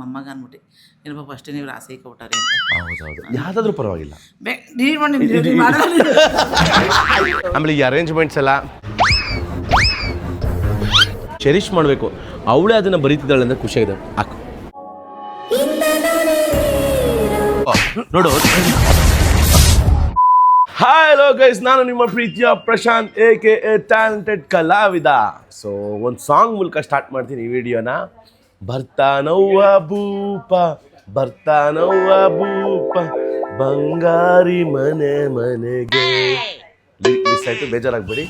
ಮೊಮ್ಮಗ ಅಂದ್ಬಿಟ್ಟು ಏನಪ್ಪ ಫಸ್ಟ್ ನೀವು ರಾಸಿ ಕೊಟ್ಟಾರೆ ಹೌದೌದು. ಯಾವುದಾದ್ರೂ ಪರವಾಗಿಲ್ಲ. ಬೇ ಡಿಲೀಟ್ ಮಾಡಿ delete ಮಾಡಲ್ಲ. ಆಮೇಲೆ ಈ ಅರೇಂಜ್ಮೆಂಟ್ಸ್ ಎಲ್ಲ ಚೆರಿಶ್ ಮಾಡಬೇಕು. ಅವಳೇ ಅದನ್ನ ಬರೀತಿದ್ದಾಳೆ ಅಂದ್ರೆ ಖುಷಿಯಾಗಿದೆ. ಹಾಕು. ನೋಡು. ಹಾಯ್ ಹಲೋ ಗೈಸ್ ನಾನು ನಿಮ್ಮ ಪ್ರೀತಿಯ Prashanth A K A talented ಕಲಾವಿದ. ಸೊ ಒಂದು ಸಾಂಗ್ ಮೂಲಕ ಸ್ಟಾರ್ಟ್ ಮಾಡ್ತೀನಿ ಈ ವಿಡಿಯೋನ ಬರ್ತಾನವ್ವ ಭೂಪ ಬರ್ತಾನವ್ವ ಭೂಪ, ಬಂಗಾರಿ ಮನೆ ಮನೆಗೆ. ಮಿಸ್ ಆಯಿತು, ಬೇಜಾರಾಗಬೇಡಿ.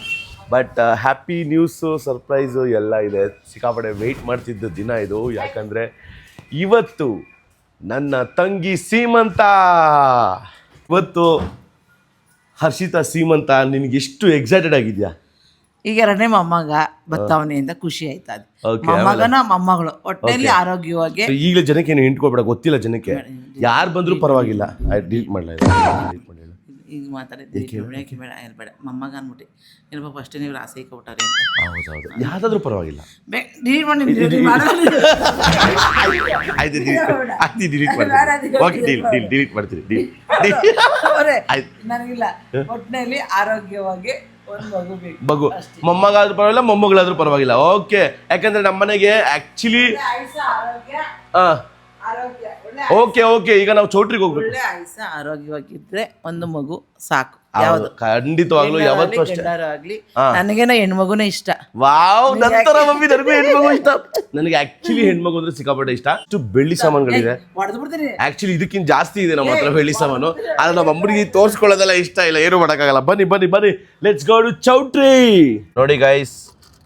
ಬಟ್ ಹ್ಯಾಪಿ ನ್ಯೂಸು ಸರ್ಪ್ರೈಸು ಎಲ್ಲ ಇದೆ. ಸಿಕ್ಕಾಪಡೆ ವೆಯ್ಟ್ ಮಾಡ್ತಿದ್ದ ದಿನ ಇದು. ಯಾಕಂದರೆ ಇವತ್ತು ನನ್ನ ತಂಗಿ ಸೀಮಂತ. ಇವತ್ತು ಹರ್ಷಿತಾ ಸೀಮಂತ ನಿನಗೆ ಎಷ್ಟು ಎಕ್ಸೈಟೆಡ್ ಆಗಿದೆಯಾ? ಈಗ ಎರಡನೇ ಮೊಮ್ಮಗ. ಬತ್ತಾವನೆ ಅಂತ ಖುಷಿ ಆಯ್ತಾ ಅದು Okay, ಮೊಮ್ಮಗನ ಮೊಮ್ಮಗಳು ಹೊಟ್ಟೆಯಲ್ಲಿ ಆರೋಗ್ಯವಾಗಿ ಈಗ ಈಗಲೇ ಜನಕ್ಕೆ ಏನು ಹಿಂಟ್ಕೊಬೇಡ ಗೊತ್ತಿಲ್ಲ ಜನಕ್ಕೆ. ಯಾರು ಬಂದರೂ ಪರವಾಗಿಲ್ಲ. ಡಿಲೀಟ್ ಮಾಡಲ ಡಿಲೀಟ್ ಮಾಡಿಲ್ಲ ಈಗ ಮಾತಾಡಿದ್ವಿ ಯಾಕೆ ಬೇಡ ಮೊಮ್ಮಗ ಅಂದ್ಬಿಟ್ಟು ಏನಪ್ಪ ಫಸ್ಟ್ ನೀವು ಆಸೆ ಕೊಟ್ಟಾರೆ ಅಂತ. ಹೌದೌದು. ಯಾವುದಾದ್ರೂ ಪರವಾಗಿಲ್ಲ. ಬೇ ಮಾಡಿ delete. ಆಯ್ತು ಡಿಲೀಟ್ ಆಯ್ತು ಡಿಲೀಟ್ ಮಾಡ್ತೀನಿ. ಓಕೆ ಡೀಲ್ ಡೀಲ್ ಡಿಲೀಟ್ ಮಾಡ್ತೀನಿ ಡೀಲ್ ಅವ್ರೆ, ಆಯ್ತು. ನನಗಿಲ್ಲ. ಒಟ್ಟಿನಲ್ಲಿ ಆರೋಗ್ಯವಾಗಿ ಮಗು ಮೊಮ್ಮಗಾದ್ರೂ ಪರವಾಗಿಲ್ಲ ಮೊಮ್ಮಗಳಾದ್ರೂ ಪರವಾಗಿಲ್ಲ. ಓಕೆ ಯಾಕಂದ್ರೆ ನಮ್ಮ ಮನೆಗೆ ಆಕ್ಚುಲಿ ಓಕೆ ಓಕೆ ಈಗ ನಾವು ಚೌಟ್ರಿಗೆ ಹೋಗ್ಬೇಕು. ಒಳ್ಳೆ ಆಯುಷ ಆರೋಗ್ಯವಾಗಿದ್ರೆ ಒಂದು ಮಗು ಸಾಕು. ಖಂಡಿತವಾಗ್ಲೂ ಯಾವತ್ತೂ ಅಷ್ಟೇ. ಆಗ್ಲಿ ಹಾ. ನನಗೇನೋ ಹೆಣ್ಮಗುನೇ ಇಷ್ಟ. ವಾವ್ ನಂತರ ಮಮ್ಮಿ ನನಗೂ ಹೆಣ್ಮಗು ಇಷ್ಟ. ನನಗೆ ಆಕ್ಚುಲಿ ಹೆಣ್ಮಗು ಅಂದ್ರೆ ಸಿಕ್ಕಾಪಟ್ಟೆ ಇಷ್ಟ. ಅಷ್ಟು ಬೆಳ್ಳಿ ಸಾಮಾನುಗಳಿದೆ. ಆಕ್ಚುಲಿ ಇದಕ್ಕಿಂತ ಜಾಸ್ತಿ ಇದೆ ನಮ್ಮ ಹತ್ರ ಬೆಳ್ಳಿ ಸಾಮಾನು. ಆದ್ರೆ ನಮ್ಮ ಅಮ್ಮನಿಗೆ ತೋರಿಸ್ಕೊಳ್ಳೋದೆಲ್ಲ ಇಷ್ಟ ಇಲ್ಲ ಏನು ಮಾಡೋಕ್ಕಾಗಲ್ಲ. ಬನ್ನಿ ಬನ್ನಿ ಬನ್ನಿ. ಲೆಟ್ಸ್ ಗೋ ಟು ಚೌಟ್ರಿ ನೋಡಿ ಗೈಸ್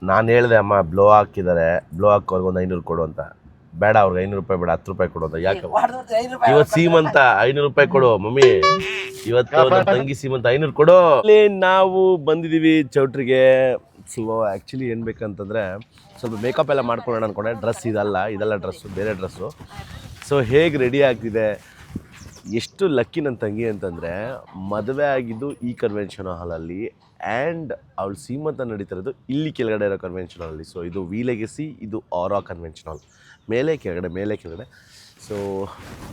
ನಾನು ಹೇಳಿದೆ ಅಮ್ಮ ಬ್ಲೋ ಹಾಕಿದ್ದಾರೆ ಬ್ಲೋ ಹಾಕೋರ್ಗೆ ಒಂದು ಐನೂರು ಕೊಡು ಅಂತ. ಬೇಡ ಅವ್ರಿಗೆ ಐನೂರು ರೂಪಾಯಿ ಬೇಡ ಹತ್ತು ರೂಪಾಯಿ ಕೊಡು ಅಂತ. ಯಾಕೆ ಇವತ್ತು ಸೀಮಂತ ಐನೂರು ರೂಪಾಯಿ ಕೊಡು ಮಮ್ಮಿ. ಇವತ್ತು ನನ್ನ ತಂಗಿ ಸೀಮಂತ ಐನೂರು ಕೊಡು. ಇಲ್ಲಿ ನಾವು ಬಂದಿದ್ದೀವಿ ಚೌಟ್ರಿಗೆ. ಸೊ ಆ್ಯಕ್ಚುಲಿ ಏನು ಬೇಕಂತಂದರೆ ಸ್ವಲ್ಪ ಮೇಕಪ್ ಎಲ್ಲ ಮಾಡ್ಕೊಳ್ಳೋಣ ಅಂದ್ಕೊಂಡೆ ಡ್ರೆಸ್ ಇದಲ್ಲ ಇದೆಲ್ಲ ಡ್ರೆಸ್ಸು ಬೇರೆ ಡ್ರೆಸ್ಸು ಸೊ ಹೇಗೆ ರೆಡಿ ಆಗ್ತಿದೆ? ಎಷ್ಟು ಲಕ್ಕಿ ನನ್ನ ತಂಗಿ ಅಂತಂದರೆ ಮದುವೆ ಆಗಿದ್ದು ಈ ಕನ್ವೆನ್ಷನ್ ಹಾಲಲ್ಲಿ ಆ್ಯಂಡ್ ಅವಳು ಸೀಮಂತ ನಡೀತಿರೋದು ಇಲ್ಲಿ ಕೆಳಗಡೆ ಇರೋ ಕನ್ವೆನ್ಷನ್ ಹಾಲಲ್ಲಿ ಸೊ ಇದು ವಿ ಲೆಗೆಸಿ ಇದು ಆರಾ ಕನ್ವೆನ್ಷನ್ ಹಾಲ್ ಮೇಲೆ ಕೆಳಗಡೆ ಮೇಲೆ ಕೆಳಗಡೆ. ಸೊ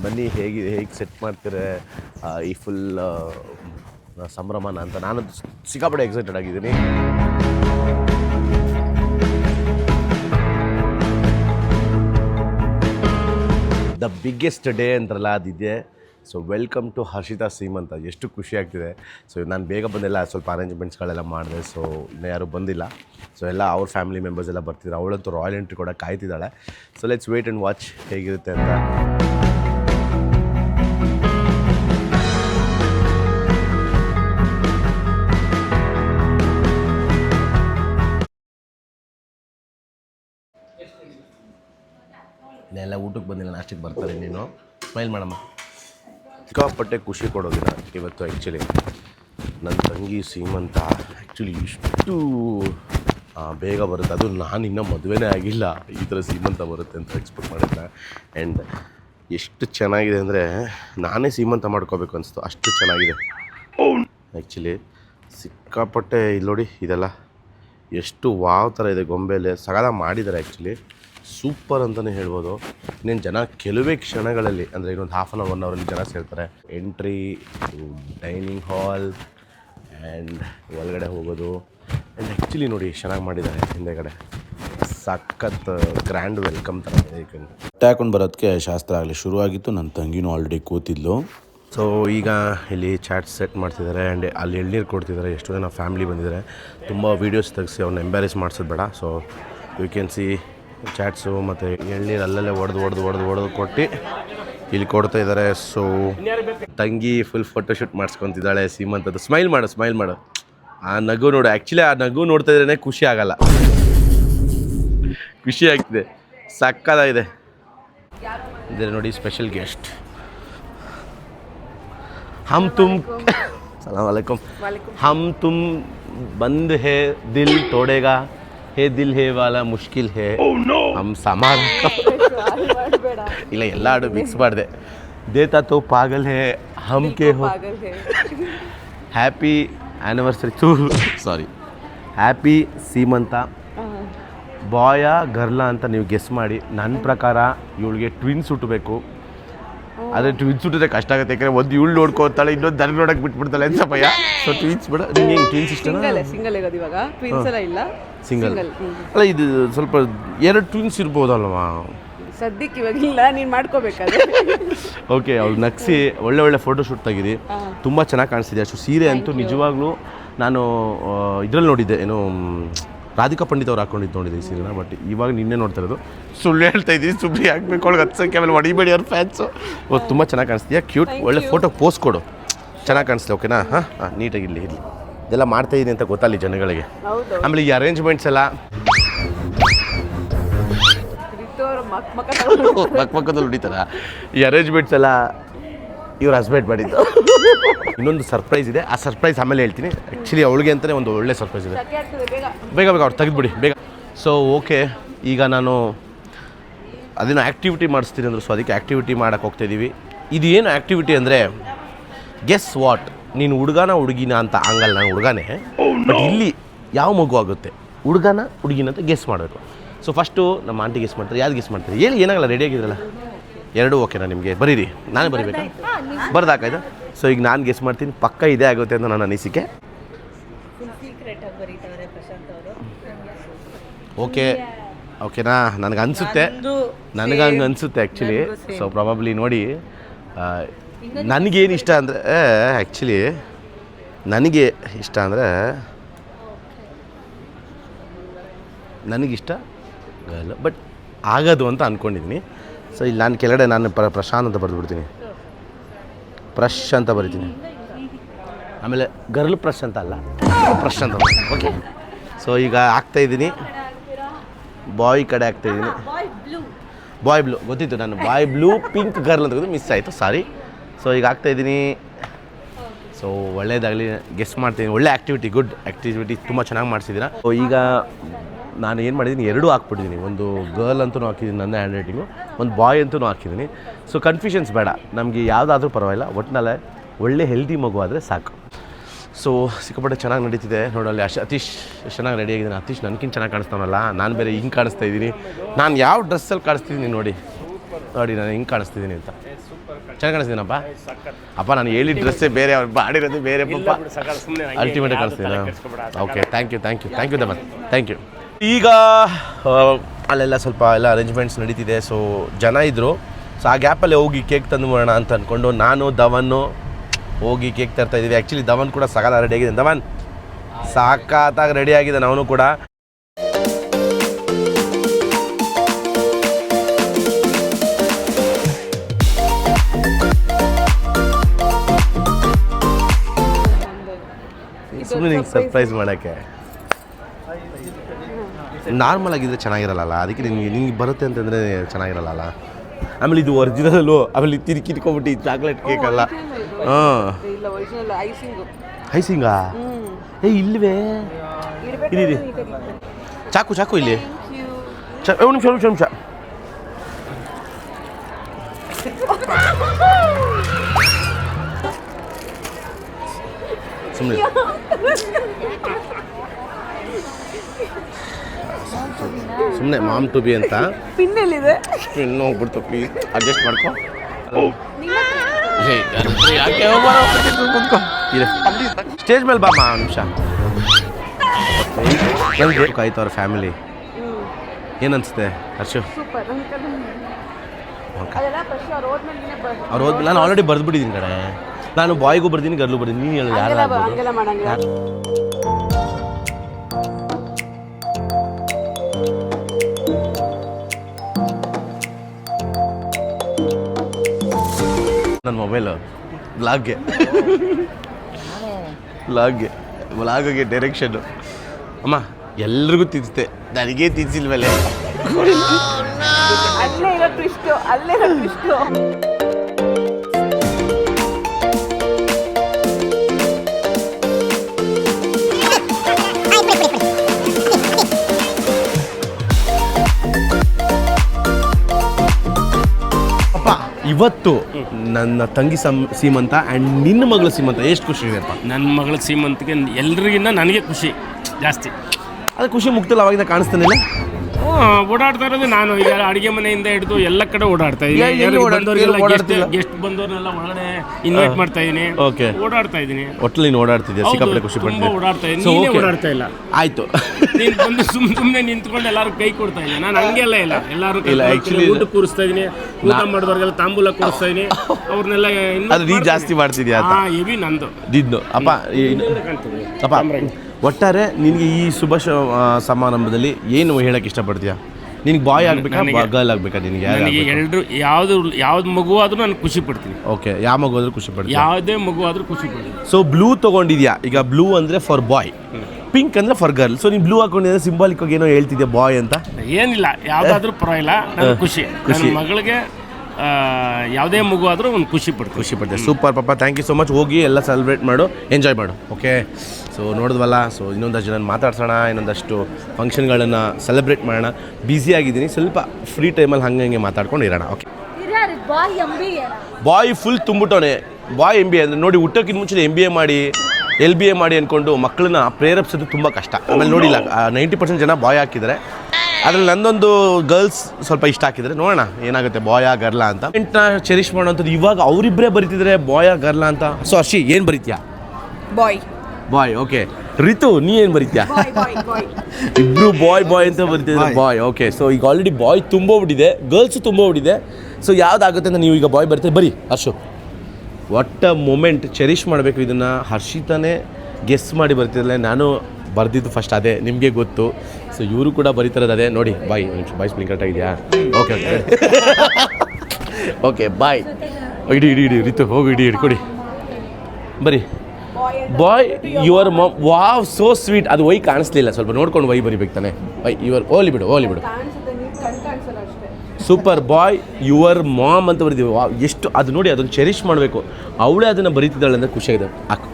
ಬನ್ನಿ ಹೇಗೆ ಹೇಗೆ ಸೆಟ್ ಮಾಡ್ತಾರೆ ಈ ಫುಲ್ ಸಂಭ್ರಮನ ಅಂತ ನಾನು ಸಿಕ್ಕಾಪಟ್ಟೆ ಎಕ್ಸೈಟೆಡ್ ಆಗಿದ್ದೀನಿ. ದ ಬಿಗ್ಗೆಸ್ಟ್ ಡೇ ಅಂತಾರಲ್ಲ ಅದಿದೆ ಸೊ ವೆಲ್ಕಮ್ ಟು ಹರ್ಷಿತಾ ಸೀಮಂತ ಎಷ್ಟು ಖುಷಿ ಆಗ್ತಿದೆ. ಸೊ ನಾನು ಬೇಗ ಬಂದೆಲ್ಲ, ಸ್ವಲ್ಪ ಅರೇಂಜ್ಮೆಂಟ್ಸ್ಗಳೆಲ್ಲ ಮಾಡಿದೆ. ಸೊ ಇನ್ನೂ ಯಾರೂ ಬಂದಿಲ್ಲ. ಸೊ ಎಲ್ಲ ಅವ್ರ ಫ್ಯಾಮಿಲಿ ಮೆಂಬರ್ಸ್ ಎಲ್ಲ ಬರ್ತಿದ್ರು. ಅವಳಂತೂ ರಾಯಲ್ ಎಂಟ್ರಿ ಕೂಡ ಕಾಯ್ತಿದ್ದಾಳೆ. So let's wait and watch ಹೇಗಿರುತ್ತೆ ಅಂತ. ಎಲ್ಲ ಊಟಕ್ಕೆ ಬಂದಿಲ್ಲ, ನಾಷ್ಟಕ್ಕೆ ಬರ್ತಾರೆ ನೀನು. ಸ್ಮೈಲ್ ಮಾಡಮ್ಮ. ಸಿಕ್ಕಾಪಟ್ಟೆ ಖುಷಿ ಕೊಡೋ ದಿನ ಇವತ್ತು ಆ್ಯಕ್ಚುಲಿ ನನ್ನ ತಂಗಿ ಸೀಮಂತ ಆ್ಯಕ್ಚುಲಿ ಇಷ್ಟು ಬೇಗ ಬರುತ್ತೆ. ಅದು ನಾನು ಇನ್ನೂ ಮದುವೆನೇ ಆಗಿಲ್ಲ. ಈ ಥರ ಸೀಮಂತ ಬರುತ್ತೆ ಅಂತ ಎಕ್ಸ್ಪೆಕ್ಟ್ ಮಾಡಿದ್ದೆ ಆ್ಯಂಡ್ ಎಷ್ಟು ಚೆನ್ನಾಗಿದೆ ಅಂದರೆ, ನಾನೇ ಸೀಮಂತ ಮಾಡ್ಕೋಬೇಕು ಅನಿಸ್ತು. ಅಷ್ಟು ಚೆನ್ನಾಗಿದೆ. ಆ್ಯಕ್ಚುಲಿ ಸಿಕ್ಕಾಪಟ್ಟೆ, ಇಲ್ಲಿ ನೋಡಿ, ಇದೆಲ್ಲ. ಎಷ್ಟು ವಾವ್ ಥರ ಇದೆ ಗೊಂಬೆಲೆ ಸಗದ ಮಾಡಿದ್ದಾರೆ ಆ್ಯಕ್ಚುಲಿ ಸೂಪರ್ ಅಂತಲೇ ಹೇಳ್ಬೋದು. ಇನ್ನೇನು ಜನ ಕೆಲವೇ ಕ್ಷಣಗಳಲ್ಲಿ ಅಂದರೆ ಇನ್ನೊಂದು ಹಾಫ್ ಆನ್ ಅವರ್ ಒನ್ ಅವರಲ್ಲಿ ಜನ ಸೇರ್ತಾರೆ. ಎಂಟ್ರಿ ಡೈನಿಂಗ್ ಹಾಲ್ ಆ್ಯಂಡ್ ಒಳಗಡೆ ಹೋಗೋದು. ಆ್ಯಂಡ್ ಆ್ಯಕ್ಚುಲಿ ನೋಡಿ ಚೆನ್ನಾಗಿ ಮಾಡಿದ್ದಾರೆ ಹಿಂದೆಗಡೆ. ಸಖತ್ ಗ್ರ್ಯಾಂಡ್ ವೆಲ್ಕಮ್ ಥರ ಬಟ್ಟೆ ಹಾಕೊಂಡು ಬರೋದಕ್ಕೆ ಶಾಸ್ತ್ರ ಆಗಲಿ ಶುರುವಾಗಿತ್ತು. ನನ್ನ ತಂಗಿನೂ ಆಲ್ರೆಡಿ ಕೂತಿದ್ಲು. ಸೊ ಈಗ ಇಲ್ಲಿ ಚಾಟ್ ಸೆಟ್ ಮಾಡ್ತಿದ್ದಾರೆ ಆ್ಯಂಡ್ ಅಲ್ಲಿ ಎಳ್ನೀರು ಕೊಡ್ತಿದ್ದಾರೆ. ಎಷ್ಟೋ ಜನ ಫ್ಯಾಮಿಲಿ ಬಂದಿದ್ದಾರೆ. ತುಂಬ ವೀಡಿಯೋಸ್ ತೆಗೆಸಿ ಅವ್ರನ್ನ ಎಂಬ್ಯಾರೇಸ್ ಮಾಡಿಸೋದು ಬೇಡ. So you can see chats ಮತ್ತು ಎಳ್ನೀರು ಅಲ್ಲಲ್ಲೇ ಒಡೆದು ಒಡೆದು ಒಡೆದು ಒಡೆದು ಕೊಟ್ಟು ಇಲ್ಲಿ ಕೊಡ್ತಾ ಇದ್ದಾರೆ ಸೊ ತಂಗಿ ಫುಲ್ ಫೋಟೋಶೂಟ್ ಮಾಡಿಸ್ಕೊತಿದ್ದಾಳೆ ಸೀಮಂತದ್ದು ಸ್ಮೈಲ್ ಮಾಡು ಸ್ಮೈಲ್ ಮಾಡು. ಆ ನಗು ನೋಡು. ಆ್ಯಕ್ಚುಲಿ ಆ ನಗು ನೋಡ್ತಾ ಇದ್ರೇ ಖುಷಿ ಆಗಲ್ಲ. ಖುಷಿ ಆಗ್ತಿದೆ. ಸಕ್ಕದಾಗಿದೆ. ಇದೆ ನೋಡಿ ಸ್ಪೆಷಲ್ ಗೆಸ್ಟ್ ಹಮ್ ತುಮ್ ಸಲಾಮ್ ವಲೈಕುಮ್ ಹಮ್ ತುಮ್ ಬಂದ್ ಹೇ ದಿಲ್ ತೋಡೆಗಾ. ಹೇ ದಿಲ್ ಹೇ ವಾಲ ಮುಷ್ಕಿಲ್ ಹೇ ನಮ್ಮ ಸಮಾನ ಇಲ್ಲ ಎಲ್ಲ ಹಾಡು ಮಿಕ್ಸ್ ಮಾಡಿದೆ ದೇತಾ ತೋ ಪಾಗಲ್ ಹೇ ಹಮ್ಕೆ ಹೋ ಹ್ಯಾಪಿ ಆ್ಯನಿವರ್ಸರಿ ಚೂ ಸಾರಿ ಹ್ಯಾಪಿ ಸೀಮಂತ ಬಾಯ ಗರ್ಲ ಅಂತ ನೀವು ಗೆಸ್ ಮಾಡಿ ನನ್ನ ಪ್ರಕಾರ ಇವಳಿಗೆ ಟ್ವಿನ್ಸ್ ಹುಟ್ಟಬೇಕು ಆದರೆ ಟ್ವಿನ್ಸ್ ಹುಟ್ಟಿದ್ರೆ ಕಷ್ಟ ಆಗುತ್ತೆ. ಯಾಕಂದ್ರೆ ಒಂದು ಇವಳು ನೋಡ್ಕೋತಾಳೆ ಇನ್ನೊಂದು ದನ ನೋಡಕ್ಕೆ ಬಿಟ್ಬಿಡ್ತಾಳೆ ಅಂತ ಭಯ. ಸೊ ಟ್ವಿನ್ಸ್ ಬೇಡ. ನಿಂಗೆ ಹೆಂಗೆ ಟ್ವಿನ್ಸ್ ಇಷ್ಟ ಸಿಂಗಲ್ ಸಿಂಗಲ್ ಇರೋದು ಇವಾಗ. ಟ್ವಿನ್ಸ್ ಎಲ್ಲ ಇಲ್ಲ. ಸಿಂಗಲ್ ಅಲ್ಲ ಇದು ಸ್ವಲ್ಪ ಎರಡು ಟ್ವಿನ್ಸ್ ಇರ್ಬೋದಲ್ವಾ? ಸದ್ಯಕ್ಕೆ ಇವಾಗ ಇಲ್ಲ ನೀನು ಮಾಡ್ಕೋಬೇಕಾದ್ರೆ. ಓಕೆ ಅವ್ಳು ನಗ್ಸಿ ಒಳ್ಳೆ ಒಳ್ಳೆ ಫೋಟೋ ಶೂಟ್ ತೆಗಿರಿ. ತುಂಬ ಚೆನ್ನಾಗಿ ಕಾಣಿಸ್ತಿದೆ. ಅಷ್ಟು ಸೀರೆ ಅಂತೂ ನಿಜವಾಗ್ಲೂ ನಾನು ಇದ್ರಲ್ಲಿ ನೋಡಿದ್ದೆ ಏನು ರಾಧಿಕಾ ಪಂಡಿತ್ ಅವ್ರು ಹಾಕೊಂಡಿದ್ದು ಈ ಸೀರೆನ ಬಟ್ ಇವಾಗ ನಿನ್ನೆ ನೋಡ್ತಾ ಇರೋದು. ಸುಳ್ಳು ಹೇಳ್ತಾ ಇದ್ದೀನಿ ಸುಮ್ಮನೆ ಹಾಕ್ಬೇಕು ಒಳಗೆ ಹತ್ತು ಸಂಖ್ಯೆ ಆಮೇಲೆ ಹೊಡಿಬೇಡಿ ಅವ್ರ ಫ್ಯಾನ್ಸು ಓ ತುಂಬ ಚೆನ್ನಾಗಿ ಕಾಣಿಸ್ತೀಯಾ ಕ್ಯೂಟ್ ಒಳ್ಳೆ ಫೋಟೋ ಪೋಸ್ ಕೊಡು. ಚೆನ್ನಾಗಿ ಕಾಣಿಸ್ತೀಯ ಓಕೆನಾ ಹಾಂ ಹಾಂ ನೀಟಾಗಿ ಇರಲಿ ಇರಲಿ. ಇದೆಲ್ಲ ಮಾಡ್ತಾ ಇದ್ದೀನಿ ಅಂತ ಗೊತ್ತಲ್ಲಿ ಜನಗಳಿಗೆ. ಆಮೇಲೆ ಈ ಅರೇಂಜ್ಮೆಂಟ್ಸ್ ಎಲ್ಲ? ಮಕ್ಕ ಮಕ್ಕದಲ್ಲಿ ಹೊಡಿತಾರ? ಈ ಅರೇಂಜ್ಮೆಂಟ್ಸ್ ಎಲ್ಲ ಇವ್ರ ಹಸ್ಬೆಂಡ್ ಮಾಡಿದ್ದು. ಇನ್ನೊಂದು ಸರ್ಪ್ರೈಸ್ ಇದೆ. ಆ ಸರ್ಪ್ರೈಸ್ ಆಮೇಲೆ ಹೇಳ್ತೀನಿ. ಆ್ಯಕ್ಚುಲಿ ಅವಳಿಗೆ ಅಂತಲೇ ಒಂದು ಒಳ್ಳೆ ಸರ್ಪ್ರೈಸ್ ಇದೆ. ಬೇಗ. ಬೇಗ ಬೇಗ ಅವ್ರು ತೆಗೆದ್ಬಿಡಿ ಬೇಗ. ಸೊ ಓಕೆ ಈಗ ನಾನು ಅದನ್ನು ಆ್ಯಕ್ಟಿವಿಟಿ ಮಾಡಿಸ್ತೀನಿ ಅಂದರು ಸೊ ಅದಕ್ಕೆ ಆ್ಯಕ್ಟಿವಿಟಿ ಮಾಡೋಕ್ಕೆ ಹೋಗ್ತಾ ಇದ್ದೀವಿ ಇದು ಏನು ಆ್ಯಕ್ಟಿವಿಟಿ ಅಂದರೆ ಗೆಸ್ ವಾಟ್ ನೀನು ಹುಡುಗನ ಹುಡುಗಿನ ಅಂತ ಹಂಗಲ್ಲ ನಾನು ಹುಡುಗನೇ. ಬಟ್ ಇಲ್ಲಿ ಯಾವ ಮಗು ಆಗುತ್ತೆ? ಹುಡುಗನ ಹುಡುಗಿನ ಅಂತ ಗೆಸ್ ಮಾಡಬೇಕು. ಸೊ ಫಸ್ಟು ನಮ್ಮ ಆಂಟಿ ಗೆಸ್ ಮಾಡ್ತಾರೆ. ಯಾರು ಗೆಸ್ ಮಾಡ್ತಾರೆ? ಹೇಳಿ ಏನಾಗಲ್ಲ? ರೆಡಿ ಆಗಿದ್ರಲ್ಲ? ಎರಡು ಓಕೆನಾ ನಿಮಗೆ ಬರೀರಿ. ನಾನೇ ಬರೀಬೇಕಾ? ಬರ್ದಾಕಾಯ್ತು ಸೊ ಈಗ ನಾನು ಗೆಸ್ ಮಾಡ್ತೀನಿ. ಪಕ್ಕ ಇದೇ ಆಗುತ್ತೆ ಅಂತ ನನ್ನ ಅನಿಸಿಕೆ. ಓಕೆ. ಓಕೆನಾ ನನಗೆ ಅನಿಸುತ್ತೆ. ನನಗೆ ಹಂಗೆ ಅನಿಸುತ್ತೆ ಆ್ಯಕ್ಚುಲಿ ಸೊ ಪ್ರಾಬಬ್ಲಿ ನೋಡಿ ನನಗೇನು ಇಷ್ಟ ಅಂದರೆ ಆ್ಯಕ್ಚುಲಿ ನನಗೆ ಇಷ್ಟ ಅಂದರೆ ನನಗಿಷ್ಟ ಬಟ್ ಆಗೋದು ಅಂತ ಅಂದ್ಕೊಂಡಿದ್ದೀನಿ ಸೊ ಇಲ್ಲಿ ನಾನು ಕೆಳಗಡೆ ನಾನು ಪ್ರ ಪ್ರಶಾಂತ್ ಅಂತ ಬರೆದ್ಬಿಡ್ತೀನಿ. ಪ್ರಶ್ ಅಂತ ಬರಿತೀನಿ. ಆಮೇಲೆ ಗರ್ಲ್ ಪ್ರಶ್ ಅಂತ ಅಲ್ಲ ಪ್ರಶ್ ಅಂತ ಓಕೆ ಸೊ ಈಗ ಆಗ್ತಾ ಇದ್ದೀನಿ. ಬಾಯ್ ಕಡೆ ಆಗ್ತಾ ಇದ್ದೀನಿ. ಬಾಯ್ ಬ್ಲೂ ಗೊತ್ತಿತ್ತು ನಾನು ಬಾಯ್ ಬ್ಲೂ ಪಿಂಕ್ ಗರ್ಲ್ ಅಂತ ಮಿಸ್ ಆಯಿತು ಸಾರಿ ಸೊ ಈಗ ಆಗ್ತಾ ಇದ್ದೀನಿ. ಸೊ ಒಳ್ಳೇದಾಗಲಿ ಗೆಸ್ ಮಾಡ್ತೀನಿ. ಒಳ್ಳೆ ಆ್ಯಕ್ಟಿವಿಟಿ ಗುಡ್ ಆ್ಯಕ್ಟಿವಿಟಿ ತುಂಬ ಚೆನ್ನಾಗಿ ಮಾಡಿಸಿದ್ದೀರಾ. ಸೊ ಈಗ ನಾನು ಏನು ಮಾಡಿದ್ದೀನಿ ಎರಡೂ ಹಾಕ್ಬಿಟ್ಟಿದ್ದೀನಿ. ಒಂದು ಗರ್ಲ್ ಅಂತೂ ಹಾಕಿದ್ದೀನಿ ನನ್ನ ಹ್ಯಾಂಡ್ ರೈಟಿಂಗು ಒಂದು ಬಾಯ್ ಅಂತೂ ಹಾಕಿದ್ದೀನಿ. ಸೊ ಕನ್ಫ್ಯೂಷನ್ಸ್ ಬೇಡ. ನಮಗೆ ಯಾವುದಾದ್ರೂ ಪರವಾಗಿಲ್ಲ. ಒಟ್ಟಿನಲ್ಲೇ ಒಳ್ಳೆ ಹೆಲ್ದಿ ಮಗು ಆದರೆ ಸಾಕು. ಸೊ ಸಿಕ್ಕಪಟ್ಟೆ ಚೆನ್ನಾಗಿ ನಡೀತಿದೆ. ನೋಡಲ್ಲಿ ಅಶ್ ಅತೀಶ್ ಚೆನ್ನಾಗಿ ರೆಡಿ ಆಗಿದ್ದೀನಿ. ಅತೀಶ್ ನನಗಿಂತ ಚೆನ್ನಾಗಿ ಕಾಣಿಸ್ತಾನಲ್ಲ. ನಾನು ಬೇರೆ ಹಿಂಗೆ ಕಾಣಿಸ್ತಾ ಇದ್ದೀನಿ. ನಾನು ಯಾವ ಡ್ರೆಸ್ಸಲ್ಲಿ ಕಾಣಿಸ್ತಿದ್ದೀನಿ ನೋಡಿ. ನೋಡಿ ನಾನು ಹಿಂಗೆ ಕಾಣಿಸ್ತಿದ್ದೀನಿ ಅಂತ. ಚೆನ್ನಾಗಿ ಕಾಣಿಸ್ತೀನಪ್ಪ? ಅಪ್ಪ ನಾನು ಹೇಳಿದ ಡ್ರೆಸ್ಸೇ ಬೇರೆ ಅವ್ರು ಬಾಡಿರೋದು ಬೇರೆ ಪಪ್ಪ ಅಲ್ಟಿಮೇಟಾಗಿ ಕಾಣಿಸ್ತೀನಿ okay thank you thank you thank you Daman thank you ಈಗ ಅಲ್ಲೆಲ್ಲ ಸ್ವಲ್ಪ ಎಲ್ಲ ಅರೇಂಜ್ಮೆಂಟ್ಸ್ ನಡೀತಿದೆ ಸೊ ಜನ ಇದ್ದರು ಸೊ ಆ ಗ್ಯಾಪಲ್ಲಿ ಹೋಗಿ ಕೇಕ್ ತಂದು ಮಾಡೋಣ ಅಂತ ಅಂದ್ಕೊಂಡು ನಾನು ಧವನ್ನು ಹೋಗಿ ಕೇಕ್ ತರ್ತಾ ಇದ್ದೀವಿ. ಆ್ಯಕ್ಚುಲಿ ಧವನ್ ಕೂಡ ಸಕಾಲ ರೆಡಿ ಆಗಿದೆ. ಧವನ್, ಸಾಕಾತಾಗ ರೆಡಿ ಆಗಿದ್ದಾನೆ ಅವನು ಕೂಡ. ಸುಮ್ಮನೆ ಸರ್ಪ್ರೈಸ್ ಮಾಡೋಕ್ಕೆ. ನಾರ್ಮಲ್ ಆಗಿದ್ರೆ ಚೆನ್ನಾಗಿರಲ್ಲ ಅದಕ್ಕೆ ನಿಮಗೆ ನಿಂಗೆ ಬರುತ್ತೆ ಅಂತಂದರೆ ಚೆನ್ನಾಗಿರಲ್ಲ ಆಮೇಲೆ ಇದು ಒರಿಜಿನಲ್ಲು ಆಮೇಲೆ ತಿರ್ಕಿಟ್ಕೊಂಬಿಟ್ಟು ಚಾಕ್ಲೇಟ್ ಕೇಕ್ ಅಲ್ಲ. ಹಾಂ. ಐಸಿಂಗು ಏ ಇಲ್ವೇ? ಇರಿ ಚಾಕು ಚಾಕು ಇಲ್ಲಿ. ಚ ಒಂದು ನಿಮಿಷ ನಿಮಿಷ ನಿಮಿಷ. ಸುಮ್ಮನೆ ಸುಮ್ಮನೆ ಮಾಮ್ ಟು ಬಿ ಅಂತ. ಪಿನ್ನಲ್ಲಿದೆ? ಇನ್ನು ಹೋಗ್ಬಿಡ್ತು ಪ್ಲೀಸ್ ಅಡ್ಜಸ್ಟ್ ಮಾಡ್ಕೊ. ಸ್ಟೇಜ್ ಮೇಲೆ ಬಾ ಒಂದು ನಿಮಿಷ. ಕಾಯ್ತು ಅವ್ರ ಫ್ಯಾಮಿಲಿ ಏನನ್ಸುತ್ತೆ ಹರ್ಷು? ಅವ್ರು ಹೋದ್ಮೇಲೆ ನಾನು ಆಲ್ರೆಡಿ ಬರೆದ್ಬಿಟ್ಟಿದ್ದೀನಿ ಕಡೆ ನಾನು ಬಾಯ್ಗೂ ಬರ್ತೀನಿ ಗರ್ಲು ಬರ್ತೀನಿ ನೀನು ಹೇಳಿ ಯಾರು? ನನ್ನ ಮೊಬೈಲು ಬ್ಲಾಗ್ಗೆ ಬ್ಲಾಗ್ಗೆ ಬ್ಲಾಗ್ಗೆ ಡೈರೆಕ್ಷನ್ ಅಮ್ಮ, ಎಲ್ರಿಗೂ ತಿದ್ದೆ ನನಗೇ ತಿದ್ದಿಲ್ವಲ್ಲೇ ಅಲ್ಲೇ ಇರೋ ಅಲ್ಲೇ ಇರೋ ಇವತ್ತು ನನ್ನ ತಂಗಿ ಸಮ್ ಸೀಮಂತ ಆ್ಯಂಡ್ ನಿನ್ನ ಮಗಳ ಸೀಮಂತ ಎಷ್ಟು ಖುಷಿ ಇದೆಯಪ್ಪ ನನ್ನ ಮಗಳ ಸೀಮಂತಿಗೆ ಎಲ್ರಿಗಿನ್ನ ನನಗೆ ಖುಷಿ ಜಾಸ್ತಿ. ಅದು ಖುಷಿ ಮುಕ್ತಲ್ಲ ಅವಾಗಿಂದ ಕಾಣಿಸ್ತಾನಿಲ್ಲ ಓಡಾಡ್ತಾ ಇರೋದು ನಾನು. ಈಗ ಅಡಿಗೆ ಮನೆಯಿಂದ ಹಿಡಿದು ಎಲ್ಲ ಕಡೆ ಓಡಾಡ್ತಾ ಎಲ್ಲಿ ಇದ್ದೀನಿ ಓಡಾಡ್ತೀರ? ಓಡಾಡ್ತಿಲ್ಲ? ಗೆಸ್ಟ್ ಬಂದವ್ರನ್ನೆಲ್ಲ ಒಳಗಡೆ ಇನ್ವೈಟ್ ಮಾಡ್ತಾ ಇದ್ದೀನಿ Okay. ಓಡಾಡ್ತಾ ಇದ್ದೀನಿ ಒಟ್ಟಲ್ಲಿ ನೀನು ಓಡಾಡ್ತಿದ್ಯಾ? ಹೌದು, ಸಿಕ್ಕಾಪಟ್ಟೆ ಖುಷಿ ತುಂಬಾ ಪಡ್ತೀನಿ ಓಡಾಡ್ತಾ ಇದೀನಿ. So, ನೀನೇ okay. ಓಡಾಡ್ತಾ ಇಲ್ಲ. ಆಯ್ತು. ನೀನ್ ಬಂದು ಸುಮ್ ಸುಮ್ನೆ ನಿಂತ್ಕೊಂಡು ಎಲ್ಲರೂ ಕೈ ಕೊಡ್ತಾ ಇಲ್ಲ ನಾನು ಹಂಗೆಲ್ಲ ಇಲ್ಲ. ಎಲ್ಲರೂ ಇಲ್ಲ, actually- ಊಟ ಕೂರಿಸ್ತಾ ಇದೀನಿ. ಊಟ ಮಾಡಿದವ್ರಿಗೆಲ್ಲ ತಾಂಬೂಲ ಕೂರಿಸ್ತಾ ಇದೀನಿ. ಅವ್ರನ್ನೆಲ್ಲ ಅದು ನೀ ಜಾಸ್ತಿ ಮಾಡ್ತಿದ್ಯಾ ಅಂತ? ನಂದು. ದಿದ್ದು ಅಪ್ಪ ಅಪ್ಪ. ಒಟ್ಟಾರೆ ನಿನಗೆ ಈ ಶುಭ ಸಮಾರಂಭದಲ್ಲಿ ಏನು ಹೇಳಕ್ಕೆ ಇಷ್ಟಪಡ್ತೀಯಾ? ನಿನಗೆ ಬಾಯ್ ಆಗ್ಬೇಕಾ ಗರ್ಲ್ ಆಗ್ಬೇಕಾ ನಿನಗೆ ನನಗೆ ಎಲ್ಲರೂ ಯಾವ್ದು ಯಾವ್ದು ಮಗು ಆದರೂ ನಾನು ಖುಷಿ ಪಡ್ತೀನಿ. ಓಕೆ ಯಾವ ಮಗು ಆದರೂ ಖುಷಿ ಪಡ್ತೀನಿ ಯಾವುದೇ ಮಗು ಆದರೂ ಖುಷಿ ಪಡ್ತೀನಿ. ಸೊ ಬ್ಲೂ ತಗೊಂಡಿದ್ಯಾ? ಈಗ ಬ್ಲೂ ಅಂದರೆ ಫಾರ್ ಬಾಯ್ ಪಿಂಕ್ ಅಂದರೆ ಫಾರ್ ಗರ್ಲ್ ಸೊ ನೀನು ಬ್ಲೂ ಹಾಕೊಂಡಿದ್ರೆ ಸಿಂಬಾಲಿಕ್ ಆಗಿ ಏನೋ ಹೇಳ್ತಿದ್ಯಾ ಬಾಯ್ ಅಂತ? ಏನಿಲ್ಲ ಯಾವುದಾದ್ರೂ ಪರವಾಗಿಲ್ಲ ನನಗೆ ಖುಷಿ. ಖುಷಿ. ಮಗಳಿಗೆ ಯಾವುದೇ ಮಗು ಆದರೂ ಒಂದು ಖುಷಿ ಪಡ್ತೀನಿ. ಖುಷಿ ಪಡ್ತೀನಿ ಸೂಪರ್ ಪಾಪ. ಥ್ಯಾಂಕ್ ಯು ಸೊ ಮಚ್ ಹೋಗಿ ಎಲ್ಲ ಸೆಲೆಬ್ರೇಟ್ ಮಾಡು. ಎಂಜಾಯ್ ಮಾಡು. Okay so ನೋಡಿದ್ವಲ್ಲ? ಸೊ ಇನ್ನೊಂದಷ್ಟು ಜನ ಮಾತಾಡ್ಸೋಣ ಇನ್ನೊಂದಷ್ಟು ಫಂಕ್ಷನ್ಗಳನ್ನು ಸೆಲೆಬ್ರೇಟ್ ಮಾಡೋಣ. ಬ್ಯುಸಿ ಆಗಿದ್ದೀನಿ. ಸ್ವಲ್ಪ ಫ್ರೀ ಟೈಮಲ್ಲಿ ಹಂಗೆ ಹಂಗೆ ಮಾತಾಡ್ಕೊಂಡು ಇರೋಣ. ಓಕೆ ಬಾಯ್ ಫುಲ್ ತುಂಬಿಟ್ಟವನೆ. ಬಾಯ್ ಎಂ ಬಿ ಎ ಅಂದರೆ ನೋಡಿ ಹುಟ್ಟೋಕ್ಕಿಂತ ಮುಂಚೆ ಎಂ ಬಿ ಎ ಮಾಡಿ ಎಲ್ ಬಿ ಎ ಮಾಡಿ ಅಂದ್ಕೊಂಡು ಮಕ್ಕಳನ್ನ ಪ್ರೇರೇಪಿಸೋದು ತುಂಬ ಕಷ್ಟ. ಆಮೇಲೆ ನೋಡಿಲ್ಲ ನೈಂಟಿ ಪರ್ಸೆಂಟ್ ಜನ ಬಾಯ್ ಹಾಕಿದರೆ ಅದ್ರಲ್ಲಿ ನಂದೊಂದು ಗರ್ಲ್ಸ್ ಸ್ವಲ್ಪ ಇಷ್ಟ ಹಾಕಿದ್ರೆ ನೋಡೋಣ ಏನಾಗುತ್ತೆ ಬಾಯ ಗರ್ಲ ಅಂತ. ಎಂಟ್ನ ಚೆರಿಶ್ ಮಾಡೋಂಥದ್ದು ಇವಾಗ ಅವರಿಬ್ಬರೇ ಬರೀತಿದ್ರೆ ಬಾಯ ಗರ್ಲ ಅಂತ. ಸೊ ಅರ್ಷಿ ಏನು ಬರೀತೀಯಾ? ಬಾಯ್ ಬಾಯ್ ಓಕೆ ರಿತು ನೀ ಏನು ಬರೀತ್ಯಾ? ಬಾಯ್ ಬಾಯ್ ಬಾಯ್ ಇಬ್ರು ಬಾಯ್ ಬಾಯ್ ಅಂತ ಬರೀತಿದ್ರೆ ಬಾಯ್ ಓಕೆ ಸೊ ಈಗ ಆಲ್ರೆಡಿ ಬಾಯ್ ತುಂಬೋಗ್ಬಿಟ್ಟಿದೆ ಗರ್ಲ್ಸು ತುಂಬೋಗ್ಬಿಟ್ಟಿದೆ ಸೊ ಯಾವ್ದಾಗುತ್ತೆ ಅಂತ ನೀವು ಈಗ ಬಾಯ್ ಬರ್ತೀರಿ? ಬರೀ ಹರ್ಷು. ಒಟ್ಟ ಮೂಮೆಂಟ್ ಚೆರಿಷ್ ಮಾಡಬೇಕು ಇದನ್ನು. ಹರ್ಷಿತಾನೇ ಗೆಸ್ ಮಾಡಿ ಬರ್ತಿರಲ್ಲ ನಾನು ಬರೆದಿದ್ದು ಫಸ್ಟ್ ಅದೇ ನಿಮಗೆ ಗೊತ್ತು. ಸೊ ಇವರು ಕೂಡ ಬರೀತಿರೋದು ಅದೇ. ನೋಡಿ ಬಾಯ್ ನಿಮಿಷ ಬಾಯ್ ಸ್ಪ್ಲಿಂಗ್ ಕರೆಕ್ಟ್ ಆಗಿದೆಯಾ ಓಕೆ ಓಕೆ ಓಕೆ ಬಾಯ್ ಇಡಿ ಇಡಿ ಇಡಿ ರಿತು ಹೋಗಿ ಇಡಿ ಇಡಿ ಕೊಡಿ. ಬರೀ. Boy your mum wow so sweet ಅದು ಒಯ್ ಕಾಣಿಸ್ಲಿಲ್ಲ. ಸ್ವಲ್ಪ ನೋಡ್ಕೊಂಡು ವೈ ಬರಿಬೇಕು ತಾನೆ? ವೈ ಯುವರ್ ಓಲಿ ಬಿಡು ಓಲಿ ಬಿಡು. ಸೂಪರ್ ಬಾಯ್ ಯುವರ್ ಮಾಮ್ ಅಂತ ಬರೆದಿವಿ ವಾವ್ ಎಷ್ಟು ಅದು ನೋಡಿ ಅದನ್ನು ಚೆರಿಷ್ ಮಾಡಬೇಕು. ಅವಳೇ ಅದನ್ನು ಬರೀತಿದ್ದಾಳೆ ಅಂದರೆ ಖುಷಿಯಾಗಿದೆ. ಹಾಕು.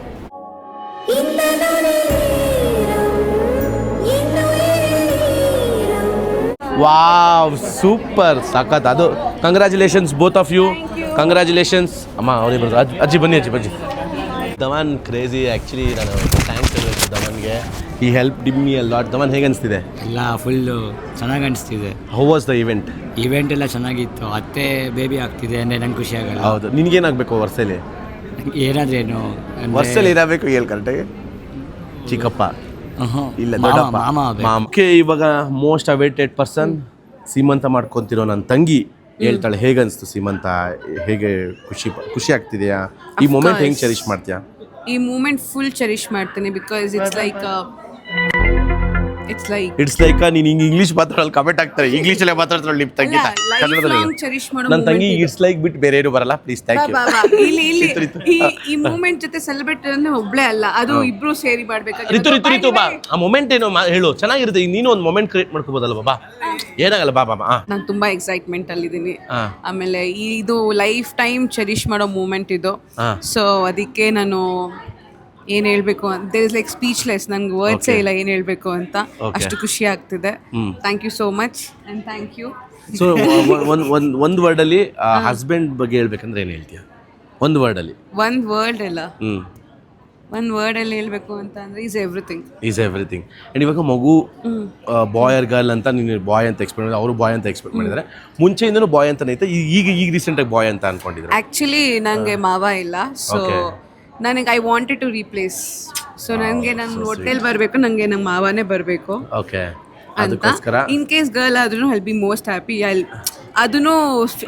ವಾವ್ ಸೂಪರ್ ಸಖತ್. ಅದು congratulations both of you congratulations ಅಮ್ಮ ಅವ್ರಿಗೆ ಬರ್ತಾರೆ ಅಜ್ಜಿ ಬನ್ನಿ ಅಜ್ಜಿ ಬನ್ನಿ. ಧವನ್ ಕ್ರೇಜಿ ಆ್ಯಕ್ಚುಲಿ ನಾನು ಥ್ಯಾಂಕ್ಸ್ ಹೇಳಬೇಕು ಧವನ್ಗೆ ಈ help dim me lot Dhavan ಹೇಗೆ ಅನಿಸ್ತಿದೆ ಎಲ್ಲ ಫುಲ್ಲು ಚೆನ್ನಾಗಿ ಅನಿಸ್ತಿದೆ how was the event event ಎಲ್ಲ ಚೆನ್ನಾಗಿತ್ತು. ಅತ್ತೆ ಬೇಬಿ ಆಗ್ತಿದೆ ಅಂದರೆ ನಂಗೆ ಖುಷಿ ಆಗಲ್ಲ. ಹೌದು. ನಿನಗೇನಾಗಬೇಕು ವರ್ಷಲಿ ಏನಾದ್ರೇನು ವರ್ಷಲಿ ಇರಬೇಕು ಹೇಳಿ ಕರೆಕ್ಟಾಗಿ ಚಿಕ್ಕಪ್ಪ. ಇಲ್ಲ ದೊಡ್ಡಪ್ಪ. ಮಾಮ ಓಕೆ ಇವಾಗ ಮೋಸ್ಟ್ ಅವೇಟೆಡ್ ಪರ್ಸನ್ ಸೀಮಂತ ಮಾಡ್ಕೊತಿರೋ ನನ್ನ ತಂಗಿ. ಹೇಳ್ತಾಳೆ ಹೇಗೆ ಅನಿಸ್ತು ಸೀಮಂತ? ಹೇಗೆ ಖುಷಿ ಖುಷಿ ಆಗ್ತಿದೆಯಾ? ಈ ಮೂಮೆಂಟ್ ಹೆಂಗೆ ಚೆರಿಶ್ ಮಾಡ್ತೀಯಾ? ಈ ಮೂಮೆಂಟ್ ಫುಲ್ ಚೆರಿಶ್ ಮಾಡ್ತೀನಿ because it's like it's like it's like ನೀನು ಹಿಂಗೆ ಇಂಗ್ಲೀಷ್ ಮಾತಾಡೋದು ಕಮೆಂಟ್ ಆಗ್ತಾರೆ ಇಂಗ್ಲೀಷಲ್ಲೇ ಮಾತಾಡ್ತಾಳೆ ನಿಮ್ಮ ತಂಗಿ. ಮಾಡೋ ನನ್ನ ತಂಗಿ. ಇಟ್ಸ್ ಲೈಕ್ ಬಿಟ್ಟು ಬೇರೆ ಏನು ಬರಲ್ಲ. Please thank you. ಇಲ್ಲಿ ಇಲ್ಲಿ ಈ ಈ ಮೂಮೆಂಟ್ ಜೊತೆ ಸೆಲೆಬ್ರೇಟ್ ಅಂದ್ರೆ ಒಬ್ಳೆ ಅಲ್ಲ. ಅದು ಇಬ್ರು ಸೇರಿ ರಿತು ರಿತು ರಿತು ಬಾ. ಆ ಮೊಮೆಂಟ್ ಏನು ಹೇಳು. ಚೆನ್ನಾಗಿರುತ್ತೆ. ನೀನು ಒಂದು ಮೊಮೆಂಟ್ ಕ್ರಿಯೇಟ್ ಮಾಡ್ಕೋಬೋದಲ್ಲ ಬಾ. ಏನಾಗಲ್ಲ ಬಾ ಬಾ ನಾನು ತುಂಬಾ ಎಕ್ಸೈಟ್ಮೆಂಟ್ ಅಲ್ಲಿ ಇದ್ದೀನಿ ಆಮೇಲೆ ಇದು ಲೈಫ್ ಟೈಮ್ ಚೆರಿಶ್ ಮಾಡೋ ಮೂಮೆಂಟ್ ಇದು. ಸೊ ಅದಕ್ಕೆ ನಾನು ಏನ್ ಹೇಳ್ಬೇಕು ದೇರ್ ಇಸ್ ಲೈಕ್ ಸ್ಪೀಚ್ಲೆಸ್ ನಂಗೆ ವರ್ಡ್ಸೇ ಇಲ್ಲ ಏನ್ ಹೇಳ್ಬೇಕು ಅಂತ ಅಷ್ಟು ಖುಷಿ ಆಗ್ತಿದೆ. Thank you so much and thank you so ಒಂದು ಒಂದು ಒಂದು ವರ್ಡಲ್ಲಿ ಹಸ್ಬೆಂಡ್ ಬಗ್ಗೆ ಹೇಳ್ಬೇಕಂದ್ರೆ ಏನು ಹೇಳ್ತೀಯ? ಒಂದು ವರ್ಡಲ್ಲಿ ಒಂದ್ ವರ್ಡ್ ಅಲ್ಲ ಒಂದು ಒಂದ್ ವರ್ಡ್ ಅಲ್ಲಿ ಹೇಳ್ಬೇಕು ಅಂತ ಅಂದ್ರೆ is everything is everything and ಇವಾಗ ಮಗು ಬಾಯ್ ಆರ್ ಗರ್ಲ್ ಅಂತ ನೀನು ಬಾಯ್ ಅಂತ ಎಕ್ಸ್ಪೆಕ್ಟ್ ಮಾಡಿದ್ರೆ ಅವರು ಬಾಯ್ ಅಂತ ಎಕ್ಸ್ಪೆಕ್ಟ್ ಮಾಡಿದ್ದಾರೆ ಮುಂಚೆಯಿಂದನೂ ಬಾಯ್ ಅಂತಲೇ ಇತ್ತು ಈಗ ಈಗ ರೀಸೆಂಟಾಗಿ ಬಾಯ್ ಅಂತ ಅನ್ಕೊಂಡಿದ್ರು. ಆಕ್ಚುಲಿ ನನಗೆ ಮಾವ ಇಲ್ಲ. ಸೊ. ನನಗೆ I wanted to replace so ನನಗೆ ನನ್ನ ಹೋಟೆಲ್ ಬರಬೇಕು ನನಗೆ ನಮ್ಮ ಮಾವನೇ ಬರಬೇಕು. ಓಕೆ ಅಂತ. ಅದಕ್ಕೋಸ್ಕರ? ಇನ್ ಕೇಸ್ ಗರ್ಲ್ ಆದ್ರೂ I be most happy I ಅದನ್ನು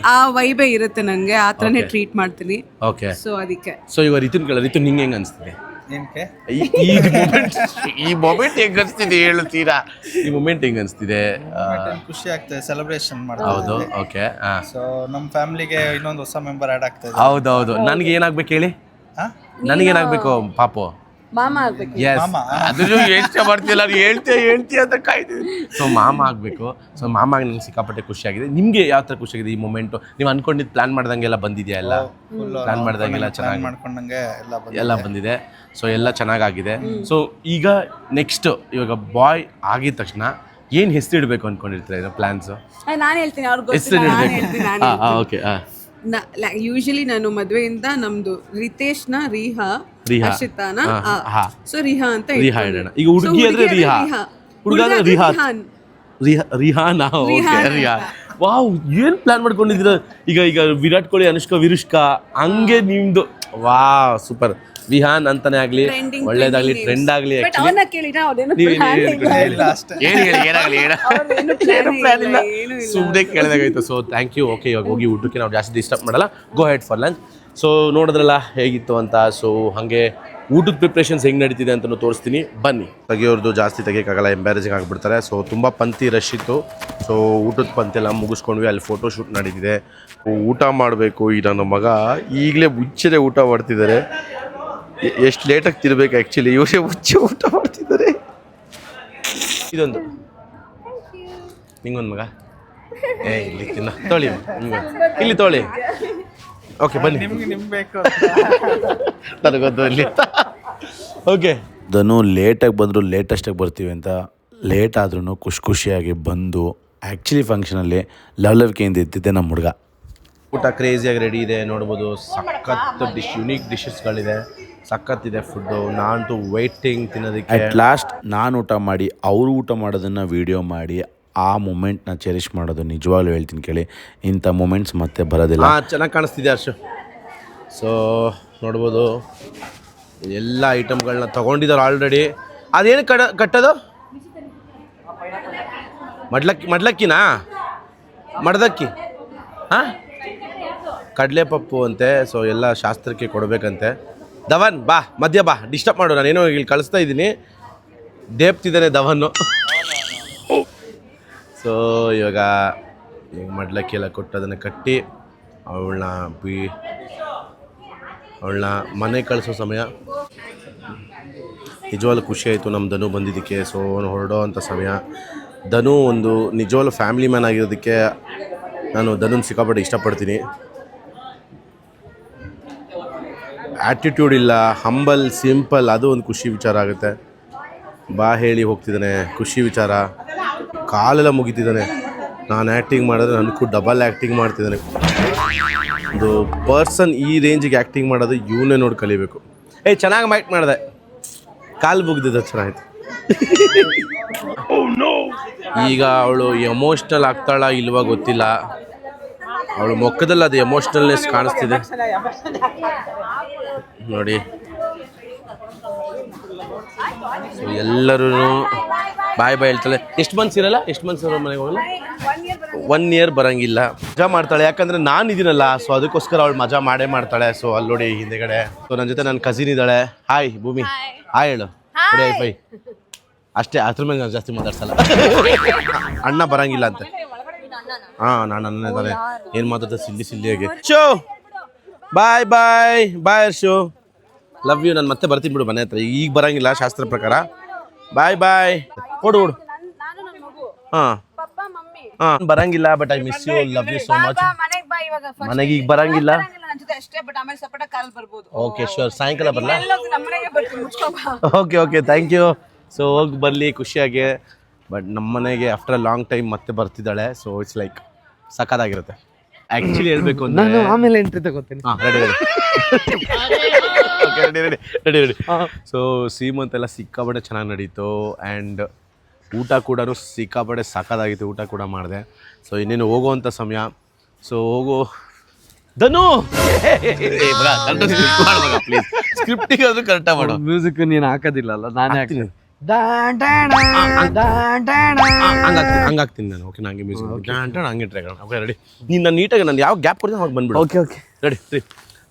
ಆ ವೈಬೇ ಇರುತ್ತೆ ನನಗೆ ಆ ಥರನೇ Okay. ಟ್ರೀಟ್ ಮಾಡ್ತೀನಿ. ಓಕೆ ಸೊ ಅದಕ್ಕೆ. ಸೊ ಇವಾಗ ರಿತುನ್ ಕೇಳ ರಿತು ನಿಂಗೆ ಹೆಂಗೆ ಅನಿಸ್ತಿದೆ? ಏನಕ್ಕೆ ಈ- ಮೊಮೆಂಟ್ ಈ ಮೊಮೆಂಟ್ ಹೆಂಗೆ ಅನಿಸ್ತಿದೆ ಹೇಳ್ತೀರಾ? ಈ ಮೊಮೆಂಟ್ ಹೆಂಗ್ ಅನಿಸ್ತಿದೆ? ಖುಷಿ ಆಗ್ತದೆ ಸೆಲೆಬ್ರೇಷನ್ ಹೌದು ಓಕೆ ಸೊ ನಮ್ಮ ಫ್ಯಾಮಿಲಿಗೆ ಇನ್ನೊಂದು ಹೊಸ ಮೆಂಬರ್ ಆ್ಯಡ್ ಆಗ್ತಾ ಹೌದು ಹೌದೌದು. ನನಗೆ ಏನಾಗ್ಬೇಕು ಹೇಳಿ? ನನಗೇನಾಗಬೇಕು ಪಾಪು? ಮಾಮ ಆಗ್ಬೇಕು. ಎಸ್ ಮಾಮ. ಅದನ್ನು ಎಷ್ಟು ಮಾಡ್ತಿಲ್ಲ ನಾನು ಹೇಳ್ತೀಯ ಹೇಳ್ತೀಯ ಅಂತ ಕಾಯ್ತೀವಿ ಸೊ ಮಾಮ ಆಗಬೇಕು. ಸೊ ಮಾಮ ಆಗಿ ನಂಗೆ ಸಿಕ್ಕಾಪಟ್ಟೆ ಖುಷಿಯಾಗಿದೆ ನಿಮಗೆ ಯಾವ ಥರ ಖುಷಿಯಾಗಿದೆ ಈ ಮೂಮೆಂಟ್ ನೀವು ಅನ್ಕೊಂಡಿದ್ದು ಪ್ಲಾನ್ ಮಾಡ್ದಂಗೆಲ್ಲ ಬಂದಿದ್ಯಾ ಎಲ್ಲ? ಪ್ಲಾನ್ ಮಾಡ್ದಂಗೆಲ್ಲ ಚೆನ್ನಾಗಿ ಮಾಡ್ಕೊಂಡಂಗೆ ಎಲ್ಲ ಬಂದಿದೆ. ಎಲ್ಲ ಬಂದಿದೆ. ಸೊ ಎಲ್ಲ ಚೆನ್ನಾಗಾಗಿದೆ. ಸೊ ಈಗ ನೆಕ್ಸ್ಟ್ ಇವಾಗ ಬಾಯ್ ಆಗಿದ ತಕ್ಷಣ ಏನು ಹೆಸರು ಇಡಬೇಕು ಅನ್ಕೊಂಡಿರ್ತೀರಾ ಪ್ಲಾನ್ಸ್ ನಾನು ಹೇಳ್ತೀನಿ ಅವ್ರಿಗೆ ಹೆಸರು ನಾನು ಹೇಳ್ತೀನಿ ನಾನು ಓಕೆ ಹಾಂ. ಹಾಂ ಯೂಶಲಿ ನಾನು ಮದುವೆಯಿಂದ ನಮ್ದು ರಿತೇಶ್ನ ರಿಹಾ ರಿಹಾ. ಹರ್ಷಿತಾನ ಹಾ, ಹಾ. ಸೊ ರಿಹಾ ಅಂತ ರಿಹಾ. ಇಡೋಣ. ಈಗ ಹುಡುಗಿ So ಆದ್ರೆ ಹುಡ್ಗಿ ರಿಹಾ. ರಿಹಾ. ಹುಡ್ಗ ಆದ್ರೆ ಹುಡ್ಗ ಆದ್ರೆ ರಿಹಾನ್. ರಿಹಾ ರಿಹಾನಾ ಓಕೆ ರಿಹಾನಾ. ರಿಹಾ ವಾವ್ ಏನ್ ಪ್ಲಾನ್ ಮಾಡ್ಕೊಂಡಿದ್ದೀರಾ ಈಗ ಈಗ ವಿರಾಟ್ ಕೊಹ್ಲಿ ಅನುಷ್ಕಾ ವಿರುಷ್ಕಾ ಹಂಗೆ ನಿಮ್ದು ವಾ ಸೂಪರ್ ವಿಹಾನ್ ಅಂತಾನೆ ಆಗ್ಲಿ ಒಳ್ಳೇದಾಗ್ಲಿ ಟ್ರೆಂಡ್. ಆಗ್ಲಿ. ಸುಮ್ಮನೆ ಕೇಳಿದಾಗಾಯ್ತು. ಸೊ ಥ್ಯಾಂಕ್ ಯು ಓಕೆ ಇವಾಗ ಹೋಗಿ ಊಟಕ್ಕೆ ನಾವು ಜಾಸ್ತಿ ಡಿಸ್ಟರ್ಬ್ ಮಾಡಲ್ಲ. Go head for lunch so ನೋಡಿದ್ರಲ್ಲ ಹೇಗಿತ್ತು ಅಂತ. ಸೊ ಹಾಗೆ ಊಟದ ಪ್ರಿಪ್ರೇಷನ್ಸ್ ಹೆಂಗೆ ನಡೀತಿದೆ ಅಂತಲೂ ತೋರಿಸ್ತೀನಿ. ಬನ್ನಿ. ತೆಗಿಯೋರ್ದು ಜಾಸ್ತಿ ತೆಗಿಯೋಕ್ಕಾಗಲ್ಲ ಎಂಬ್ಯಾರೇಜಿಂಗ್ ಆಗಿಬಿಡ್ತಾರೆ. ಸೊ ತುಂಬ ಪಂಕ್ತಿ ರಶ್ ಇತ್ತು. ಸೊ ಊಟದ ಪಂತಿ ಎಲ್ಲ ಮುಗಿಸ್ಕೊಂಡ್ವಿ. ಅಲ್ಲಿ ಫೋಟೋ ಶೂಟ್ ನಡೀತಿದೆ. ಊಟ ಮಾಡಬೇಕು. ಈ ನನ್ನ ಮಗ ಈಗಲೇ ಹುಚ್ಚರೆ ಊಟ ಮಾಡ್ತಿದ್ದಾರೆ. ಎಷ್ಟು ಲೇಟಾಗಿ ತಿರ್ಬೇಕು ಆ್ಯಕ್ಚುಲಿ ಇವರೇ ಹುಚ್ಚೆ ಊಟ ಮಾಡ್ತಿದ್ದಾರೆ. ಇದೊಂದು. ನಿಂಗೊಂದು ಮಗ? ಏ ಇಲ್ಲಿ ತಿನ್ನ. ತೊಳಿ. ಇಲ್ಲಿ ತೊಳಿ. ಓಕೆ ಬನ್ನಿ. ನನಗೊಂದು ನಿಮ್ ಬೇಕು. ನನಗೊತ್ತು ಇಲ್ಲಿ. ಓಕೆ ಧನು ಲೇಟಾಗಿ ಬಂದರೂ ಲೇಟೆಸ್ಟಾಗಿ ಬರ್ತೀವಿ ಅಂತ ಲೇಟ್ ಆದ್ರೂ ಖುಷಿ ಖುಷಿಯಾಗಿ ಬಂದು ಆ್ಯಕ್ಚುಲಿ ಫಂಕ್ಷನಲ್ಲಿ ಲವ್ಲವಿಕೆಯಿಂದ ಇದ್ದಿದ್ದೆ ನಮ್ಮ ಹುಡುಗ. ಊಟ ಕ್ರೇಜಿಯಾಗಿ ರೆಡಿ ಇದೆ ನೋಡ್ಬೋದು. ಸಖತ್ ಡಿಶ್ ಯುನೀಕ್ ಡಿಶಸ್ಗಳಿದೆ ಸಖತ್ತಿದೆ ಫುಡ್ಡು ನಾನಂತೂ ವೈಟಿಂಗ್ ತಿನ್ನೋದಕ್ಕೆ ಅಟ್ ಲಾಸ್ಟ್ ನಾನು ಊಟ ಮಾಡಿ ಅವರು ಊಟ ಮಾಡೋದನ್ನು ವೀಡಿಯೋ ಮಾಡಿ ಆ ಮೂಮೆಂಟ್ನ ಚೆರಿಷ್ ಮಾಡೋದು. ನಿಜವಾಗ್ಲೂ ಹೇಳ್ತೀನಿ ಕೇಳಿ ಇಂಥ ಮೂಮೆಂಟ್ಸ್ ಮತ್ತೆ ಬರೋದಿಲ್ಲ. ಹಾಂ ಚೆನ್ನಾಗಿ ಕಾಣಿಸ್ತಿದೆ ಅಷ್ಟು ಸೊ ನೋಡ್ಬೋದು ಎಲ್ಲ ಐಟಮ್ಗಳನ್ನ ತೊಗೊಂಡಿದ್ದಾರೆ ಆಲ್ರೆಡಿ ಅದೇನು ಕಡ ಕಟ್ಟೋದು? ಮಡ್ಲಕ್ಕಿ ಮಡ್ಲಕ್ಕಿನಾ? ಮಡ್ದಕ್ಕಿ. ಹಾಂ? ಕಡಲೆಪಪ್ಪು ಅಂತೆ ಸೊ ಎಲ್ಲ ಶಾಸ್ತ್ರಕ್ಕೆ ಕೊಡಬೇಕಂತೆ. ಧವನ್, ಬಾ, ಮಧ್ಯ ಬಾ ಡಿಸ್ಟರ್ಬ್ ಮಾಡು ನಾನೇನೋ ಇಲ್ಲಿ ಕಳಿಸ್ತಾ ಇದ್ದೀನಿ. ದೇಪ್ತಿದ್ದಾನೆ ಧವನ್ನು. ಸೊ ಇವಾಗ ಈಗ ಮಡ್ಲಕ್ಕಿ ಎಲ್ಲ ಕೊಟ್ಟು ಅದನ್ನು ಕಟ್ಟಿ, ಅವಳನ್ನ ಬಿ, ಅವಳನ್ನ ಮನೆ ಕಳಿಸೋ ಸಮಯ. ನಿಜವಾಗ್ಲೂ ಖುಷಿ ಆಯಿತು ನಮ್ಮ ಧನು ಬಂದಿದ್ದಕ್ಕೆ ಸೊ ಹೊರಡೋ ಅಂಥ ಸಮಯ. ಧನು ಒಂದು ನಿಜವಾಗ್ಲೂ ಫ್ಯಾಮಿಲಿ ಮ್ಯಾನ್ ಆಗಿರೋದಕ್ಕೆ ನಾನು ಧನುನ್ ಸಿಕ್ಕಾಪಟ್ಟೆ ಇಷ್ಟಪಡ್ತೀನಿ. ಆ್ಯಟಿಟ್ಯೂಡ್ ಇಲ್ಲ ಹಂಬಲ್ ಸಿಂಪಲ್ ಅದು ಒಂದು ಖುಷಿ ವಿಚಾರ ಆಗುತ್ತೆ. ಬಾ ಹೇಳಿ ಹೋಗ್ತಿದ್ದಾನೆ, ಖುಷಿ ವಿಚಾರ. ಕಾಲೆಲ್ಲ ಮುಗಿತಿದ್ದಾನೆ. ನಾನು ಆ್ಯಕ್ಟಿಂಗ್ ಮಾಡಿದ್ರೆ ನನಗೂ ಡಬಲ್ ಆ್ಯಕ್ಟಿಂಗ್ ಮಾಡ್ತಿದ್ದಾನೆ. ಒಂದು ಪರ್ಸನ್ ಈ ರೇಂಜಿಗೆ ಆ್ಯಕ್ಟಿಂಗ್ ಮಾಡೋದು, ಇವನೇ ನೋಡಿ ಕಲಿಬೇಕು. ಏಯ್, ಚೆನ್ನಾಗಿ ಮೈಕ್ ಮಾಡಿದೆ. ಕಾಲು ಮುಗ್ದಿದ್ದು ಚೆನ್ನಾಗಿತ್ತು. ಈಗ ಅವಳು ಎಮೋಷ್ನಲ್ ಆಗ್ತಾಳ ಇಲ್ವ ಗೊತ್ತಿಲ್ಲ. ಅವಳು ಮುಖದಲ್ಲಿ ಅದು ಎಮೋಷ್ನಲ್ನೆಸ್ ಕಾಣಿಸ್ತಿದೆ. ನೋಡಿ. ಸೊ ಎಲ್ಲರೂ ಬಾಯ್ ಬಾಯ್ ಹೇಳ್ತಾಳೆ. ಎಷ್ಟು ಮಂತ್ಸ್ ಇರಲ್ಲ? ಎಷ್ಟು ಮಂತ್ಸ್ ಇರೋ ಮನೆಗೆ ಹೋಗಲ್ಲ ಒನ್ ಇಯರ್ ಬರಂಗಿಲ್ಲ. ಮಜಾ ಮಾಡ್ತಾಳೆ. ಯಾಕಂದ್ರೆ ನಾನು ಇದೀನಲ್ಲ ಸೊ ಅದಕ್ಕೋಸ್ಕರ ಅವಳು ಮಜಾ ಮಾಡೇ ಮಾಡ್ತಾಳೆ. ಸೊ ಅಲ್ಲಿ ನೋಡಿ ಹಿಂದೆಗಡೆ. ಸೊ ನನ್ನ ಜೊತೆ ನನ್ನ ಕಸಿನ್ ಇದ್ದಾಳೆ. ಹಾಯ್ ಭೂಮಿ. ಹಾಯ್ ಹೇಳು. ಬೈ ಅಷ್ಟೇ ಅದ್ರ ಮೇಲೆ ನಾನು ಜಾಸ್ತಿ ಮಾತಾಡ್ಸಲ್ಲ. ಅಣ್ಣ ಬರಂಗಿಲ್ಲ ಅಂತ. ಹಾಂ ನಾನು ಅಣ್ಣ ಇದ್ದಾನೆ. ಏನು ಮಾತಾಡ್ತಾ silly ಸಿಲ್ಲಿಯಾಗಿ. So! Bye bye bye so love you ನಾನು ಮತ್ತೆ ಬರ್ತೀನಿ ಬಿಡು ಮನೆ ಹತ್ರ. ಈಗ ಬರಂಗಿಲ್ಲ ಶಾಸ್ತ್ರ ಪ್ರಕಾರ. ಬಾಯ್ ಬಾಯ್ ಓಡು ಓಡು ಹಾಂ. ಹಾಂ. ಬರಂಗಿಲ್ಲ but I miss you love you so much ಮನೆಗ್ ಈಗ ಬರಂಗಿಲ್ಲ. ಓಕೆ ಶೋರ್ ಸಾಯಂಕಾಲ ಬರಲ್ಲ okay okay thank you so ಹೋಗಿ ಬರಲಿ ಖುಷಿಯಾಗಿ. ಬಟ್ ನಮ್ಮ ಮನೆಗೆ ಆಫ್ಟರ್ ಲಾಂಗ್ ಟೈಮ್ ಮತ್ತೆ ಬರ್ತಿದ್ದಾಳೆ. ಸೊ ಇಟ್ಸ್ ಲೈಕ್ ಸಖತ್ತಾಗಿರುತ್ತೆ. ಆ್ಯಕ್ಚುಲಿ ಹೇಳ್ಬೇಕು ಅಂದ್ರೆ ಆಮೇಲೆ ಎಂಟ್ರಿ ತಗೋತೀನಿ. Ready ready ready ready ready ready so Seemant ಎಲ್ಲ ಸಿಕ್ಕಾಪಟ್ಟೆ ಚೆನ್ನಾಗಿ ನಡೀತು ಆ್ಯಂಡ್ ಊಟ ಕೂಡ ಸಿಕ್ಕಾಪಟ್ಟೆ ಸಖತ್ತಾಗಿತ್ತು ಊಟ ಕೂಡ ಮಾಡಿದೆ. ಸೊ ಇನ್ನೇನು ಹೋಗುವಂಥ ಸಮಯ. ಸೊ ಹೋಗು. ಧನು! ಅದು ಕರೆಕ್ಟಾಗಿ ಮಾಡು. ಮ್ಯೂಸಿಕ್ ನೀನು ಹಾಕೋದಿಲ್ಲಲ್ಲ ನಾನೇ ಹಾಕ್ತೀನಿ. ಹಂಗಾಗ್ತೀನಿ ನಾನು. ಓಕೆ ನಂಗೆ ಮ್ಯೂಸಿಕ್ ಹಂಗೆ ಟ್ರೈ ಓಕೆ ರೆಡಿ ನೀನು ನಾನು ನೀಟಾಗಿ ನಾನು ಯಾವ ಗ್ಯಾಪ್ ಕೊಡ್ತೀನಿ ಅವಾಗ ಬಂದ್ಬಿಡು. ಓಕೆ ಓಕೆ ರೆಡಿ ರೀ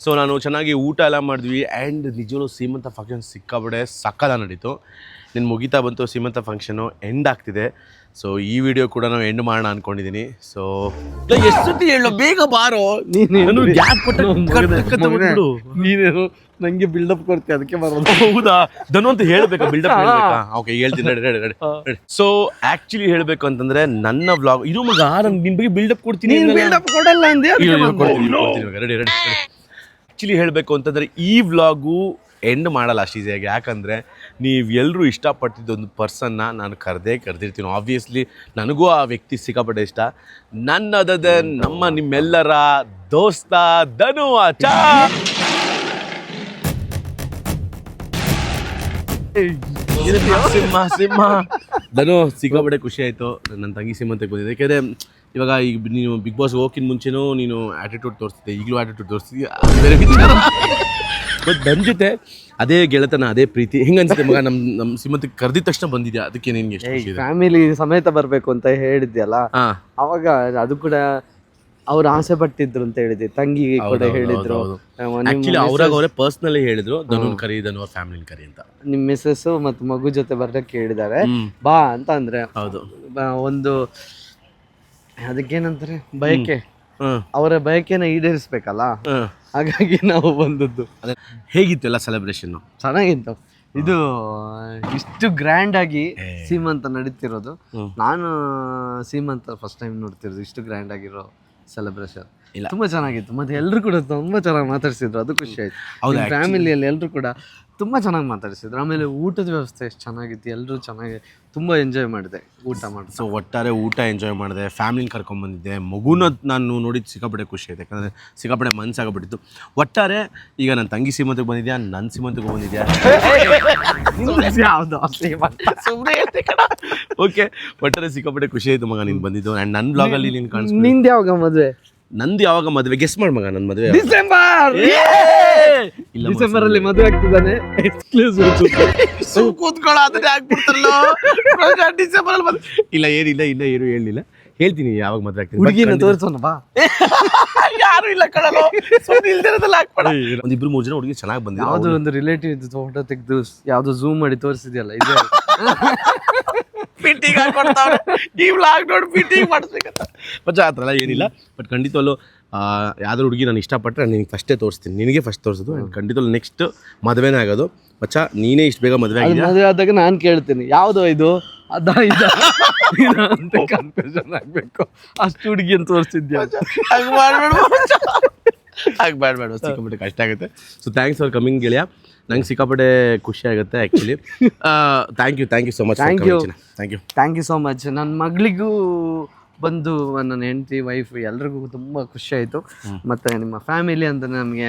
ಸೊ ನಾನು ಚೆನ್ನಾಗಿ ಊಟ ಎಲ್ಲ ಮಾಡಿದ್ವಿ. ಆ್ಯಂಡ್ ನಿಜವೂ ಸೀಮಂತ ಫಂಕ್ಷನ್ ಸಿಕ್ಕಾಬಿಡೆ ಸಕ್ಕದ ನಡೀತು. ನಿನ್ನ ಮುಗಿತಾ ಬಂತು ಸೀಮಂತ ಫಂಕ್ಷನು ಎಂಡ್ ಆಗ್ತಿದೆ. ಸೊ ಈ ವಿಡಿಯೋ ಕೂಡ ನಾವು ಎಂಡ್ ಮಾಡೋಣ ಅನ್ಕೊಂಡಿದ್ದೀನಿ ಸೊ ಎಷ್ಟು ಸತಿ ಹೇಳು? ಬೇಗ ಬಾರೋ. ನೀನು ಗ್ಯಾಪ್ ಕೊಟ್ಟು ನೀನೇನು ನಂಗೆ ಬಿಲ್ಡಪ್ ಕೊಡ್ತೀಯ? ಅದಕ್ಕೆ ಬರೋದು. ಹೌದಾ? ದನು ಅಂತ ಹೇಳ್ಬೇಕಾ? ಬಿಲ್ಡಪ್ ಹೇಳ್ಬೇಕಾ? ಓಕೆ ಹೇಳ್ತೀನಿ. Ready ready ready so actually ಹೇಳ್ಬೇಕು ಅಂತಂದ್ರೆ ನನ್ನ ವ್ಲಾಗ್ ಇದು ಮಗ ನಾನು ನಿನ್ ಬಗ್ಗೆ ಬಿಲ್ಡಪ್ ಕೊಡ್ತೀನಿ ಬಿಲ್ಡಪ್ ಕೊಡಲ್ಲ ಅಂದೆ ರೆಡಿ ರೆಡಿ ಆಕ್ಚುಲಿ ಹೇಳಬೇಕು ಅಂತಂದರೆ ಈ ವ್ಲಾಗು ಎಂಡ್ ಮಾಡಲ್ಲ ಅಷ್ಟು ಈಸಿಯಾಗಿ ಯಾಕಂದರೆ ನೀವು ಎಲ್ಲರೂ ಇಷ್ಟಪಟ್ಟಿದ್ದೊಂದು ಪರ್ಸನ್ನ ನಾನು ಕರೆದೇ ಕರೆದಿರ್ತೀನಿ. ಆಬ್ವಿಯಸ್ಲಿ ನನಗೂ ಆ ವ್ಯಕ್ತಿ ಸಿಕ್ಕಾಪಟ್ಟೆ ಇಷ್ಟ. ನನ್ನದದ ನಮ್ಮ ನಿಮ್ಮೆಲ್ಲರ ದೋಸ್ತ ಧನು ಚಾ ಸಿಂಹ ಸಿಂಹ ಧನು, ಸಿಕ್ಕಾಪಟ್ಟೆ ಖುಷಿ ಆಯಿತು. ನನ್ನ ತಂಗಿ ಸೀಮಂತಕ್ಕೆ ಬಂದಿದೆ ಯಾಕೆಂದರೆ ಇವಾಗ ಈಗ ನೀನು ಬಿಗ್ ಬಾಸ್ ಹೋಗಿನ ಮುಂಚೆನೂ ನೀನು ಆಟಿಟ್ಯೂಡ್ ತೋರಿಸ್ತಿದ್ದೆ. ಈಗಲೂ ಆ್ಯಟಿಟ್ಯೂಡ್ ಬೇರೆ ವಿಚಾರ. ಬಟ್ ನನ್ನ ಜೊತೆ ಅದೇ ಗೆಳೆತನ ಅದೇ ಪ್ರೀತಿ. ಹೆಂಗ ಅನ್ಸುತ್ತೆ ಮಗ? ನಮ್ಮ ನಮ್ಮ ಸಿಮಂತ್ ಕರೆದಿದ ತಕ್ಷಣ ಬಂದಿದ್ಯಾ? ಅದಕ್ಕೆ ನಿನ್ಗೆ ಎಷ್ಟು ಖುಷಿ ಇದೆ? ಫ್ಯಾಮಿಲಿ ಸಮೇತ ಬರಬೇಕು ಅಂತ ಹೇಳಿದ್ಯಲ್ಲ? ಹಾಂ. ಅವಾಗ ಅದು ಕೂಡ ಅವ್ರು ಆಸೆ ಪಟ್ಟಿದ್ರು ಅಂತ ಹೇಳಿದ್ವಿ ತಂಗಿ ಕೂಡ ಹೇಳಿದ್ರು. ನಿಮ್ಮ ಆಕ್ಚುಲಿ ಅವ್ರಾಗ ಅವರೇ ಪರ್ಸ್ನಲಿ ಹೇಳಿದ್ರು ಧನುನ್ ಕರಿ ಇದನ್ನು ಅವ್ರ ಫ್ಯಾಮಿಲಿನ ಕರಿ ಅಂತ. ನಿಮ್ ಮಿಸ್ಸಸ್ ಮತ್ತು ಮಗು ಜೊತೆ ಬರ್ಲಿಕ್ಕೆ ಹೇಳಿದ್ದಾರೆ ಬಾ ಅಂತ ಅಂದ್ರೆ ಹೌದು. ಬ- ಒಂದು ಅದಕ್ಕೇನಂತಾರೆ ಬಯಕೆ. ಅವರ ಬಯಕೆನ ಈಡೇರಿಸ್ಬೇಕಲ್ಲ? ಹಾಗಾಗಿ ನಾವು ಬಂದದ್ದು. ಹೇಗಿತ್ತು ಎಲ್ಲ ಸೆಲೆಬ್ರೇಷನ್ನು ಚೆನ್ನಾಗಿತ್ತು. ಇದು ಇಷ್ಟು ಗ್ರ್ಯಾಂಡ್ ಆಗಿ ಸೀಮಂತ ನಡೀತಿರೋದು. ನಾನು ಸೀಮಂತ ಫಸ್ಟ್ ಟೈಮ್ ನೋಡ್ತಿರೋದು ಇಷ್ಟು ಗ್ರ್ಯಾಂಡ್ ಆಗಿರೋ ಸೆಲೆಬ್ರೇಷನ್. ತುಂಬಾ ಚೆನ್ನಾಗಿತ್ತು. ಮತ್ತೆ ಎಲ್ಲರೂ ಕೂಡ ತುಂಬಾ ಚೆನ್ನಾಗಿ ಮಾತಾಡ್ಸಿದ್ರು. ಅದು ಖುಷಿ ಆಯ್ತು. ಫ್ಯಾಮಿಲಿಯಲ್ಲಿ ಎಲ್ಲರೂ ಕೂಡ ತುಂಬಾ ಚೆನ್ನಾಗಿ ಮಾತಾಡಿಸಿದ್ರು. ಆಮೇಲೆ ಊಟದ ವ್ಯವಸ್ಥೆ ಎಷ್ಟು ಚೆನ್ನಾಗಿತ್ತು ಎಲ್ಲರೂ ಚೆನ್ನಾಗಿ ತುಂಬ ಎಂಜಾಯ್ ಮಾಡಿದೆ ಊಟ ಮಾಡಿ ಸೊ ಒಟ್ಟಾರೆ ಊಟ ಎಂಜಾಯ್ ಮಾಡಿದೆ ಫ್ಯಾಮಿಲಿನ ಕರ್ಕೊಂಬಂದಿದ್ದೆ ಮಗುನ ನಾನು ನೋಡಿದ್ದು ಸಿಕ್ಕಾಪಡೆ ಖುಷಿ ಆಯ್ತು ಯಾಕಂದರೆ ಸಿಕ್ಕಾಪಡೆ ಮನಸ್ಸಾಗಬಿಟ್ಟಿತ್ತು ಒಟ್ಟಾರೆ ಈಗ ನನ್ನ ತಂಗಿ ಸೀಮಂತಕ್ಕೆ ಬಂದಿದ್ಯಾ ನನ್ನ ಸೀಮಂತಕ್ಕೆ ಬಂದಿದ್ಯಾ? ಯಾವ್ದು? ಓಕೆ ಒಟ್ಟಾರೆ ಸಿಕ್ಕಾಪಡೆ ಖುಷಿ ಆಯಿತು ಮಗ ನೀನು ಬಂದಿದ್ದು. ಆ್ಯಂಡ್ ನನ್ನ ಬ್ಲಾಗಲ್ಲಿ ನೀನು ಕಾಣಿಸ್ಬಿಟ್ಟು ನಿಂದ ಯಾವಾಗ ಮದುವೆ? ನಂದು ಯಾವಾಗ ಮದುವೆ? ಗೆಸ್ ಮಾಡ ಮಗ ನನ್ನ ಮದುವೆ ಡಿಸೆಂಬರ್! ಇಲ್ಲ ಡಿಸೆಂಬರ್ ಅಲ್ಲಿ ಮದುವೆ ಆಗ್ತಿದ್ದಾನೆ. ಎಕ್ಸ್ಕ್ಲೂಸಿವ್ ಕೂತ್ಕೊಳ್ಳೋ ಅದನ್ನೇ ಆಗ್ಬಿಡ್ತಾರಲ್ಲ ಡಿಸೆಂಬರ್ ಅಲ್ಲಿ ಬಂದು ಇಲ್ಲ ಏನಿಲ್ಲ ಇಲ್ಲ ಏನು ಹೇಳಿಲ್ಲ ಹೇಳ್ತೀನಿ ಯಾವಾಗ ಮದುವೆ ಆಗ್ತೀನಿ ಹುಡುಗಿನ ತೋರಿಸೋಣ ಬಾ. ಯಾರು ಇಲ್ಲ ಕಣಲು ಒಂದ್ ಇಬ್ರು ಮೂರು ಜನ ಹುಡುಗಿ ಚೆನ್ನಾಗಿ ಬಂದಿದೆ ಯಾವ್ದೋ ಒಂದು ರಿಲೇಟಿವ್ ಫೋಟೋ ತೆಗೆದು ಯಾವ್ದೋ ಝೂಮ್ ಮಾಡಿ ತೋರಿಸಿದ್ಯಲ್ಲ ಇದೆ. ಫಿಟ್ಟಿಂಗ್ ಹಾಕೊಡ್ತಾವ್ರೆ ಈ ವ್ಲಾಗ್ ನೋಡಿ ಪಿಟ್ಟಿಗೆ ಮಾಡಿಸ್ಬೇಕಂತ. ಮಚ್ಚ ಆ ಥರ ಎಲ್ಲ ಏನಿಲ್ಲ. ಬಟ್ ಖಂಡಿತವಲ್ಲೂ ಯಾವ್ದಾರು ಹುಡುಗಿ ನಾನು ಇಷ್ಟಪಟ್ಟರೆ ನಾನು ನಿನಗೆ ಫಸ್ಟೇ ತೋರಿಸ್ತೀನಿ. ನಿನಗೆ ಫಸ್ಟ್ ತೋರಿಸೋದು ಆ್ಯಂಡ್ ಖಂಡಿತವಲ್ಲೂ ನೆಕ್ಸ್ಟ್ ಮದುವೆನೇ ಆಗೋದು. ಮಚ್ಚ ನೀನೇ ಇಷ್ಟು ಬೇಗ ಮದುವೆ ಅದು ಆಗಿದೆಯಾ ಮದುವೆ ಆದಾಗ ನಾನು ಕೇಳ್ತೀನಿ. ಯಾವುದು ಇದು? ಅದ ಇದ? ಇದ ಅಂತ ಕನ್ಫ್ಯೂಷನ್ ಆಗಬೇಕು. ಅಷ್ಟು ಹುಡುಗಿ ಅಂತ ತೋರಿಸಿದ್ಯಾ ಹಾಗೆ ಮಾಡಬೇಡ ಹಾಗೆ ಮಾಡಬೇಡ ಸಿಕ್ಕಾಪಟ್ಟೆ ಕಷ್ಟ ಆಗುತ್ತೆ. ಸೊ ಥ್ಯಾಂಕ್ಸ್ ಫಾರ್ ಕಮಿಂಗ್ ಗೆಳೆಯ. ನಂಗೆ ಸಿಕ್ಕಾಪಟ್ಟೆ ಖುಷಿ ಆಗುತ್ತೆ actually thank you thank you so much thank you thank you thank you so much ನನ್ನ ಮಗಳಿಗೂ ಬಂದು ನನ್ನ ಹೆಂಡತಿ ವೈಫ್ ಎಲ್ರಿಗೂ ತುಂಬ ಖುಷಿ ಆಯಿತು. ಮತ್ತು ನಿಮ್ಮ ಫ್ಯಾಮಿಲಿ ಅಂತ ನಮಗೆ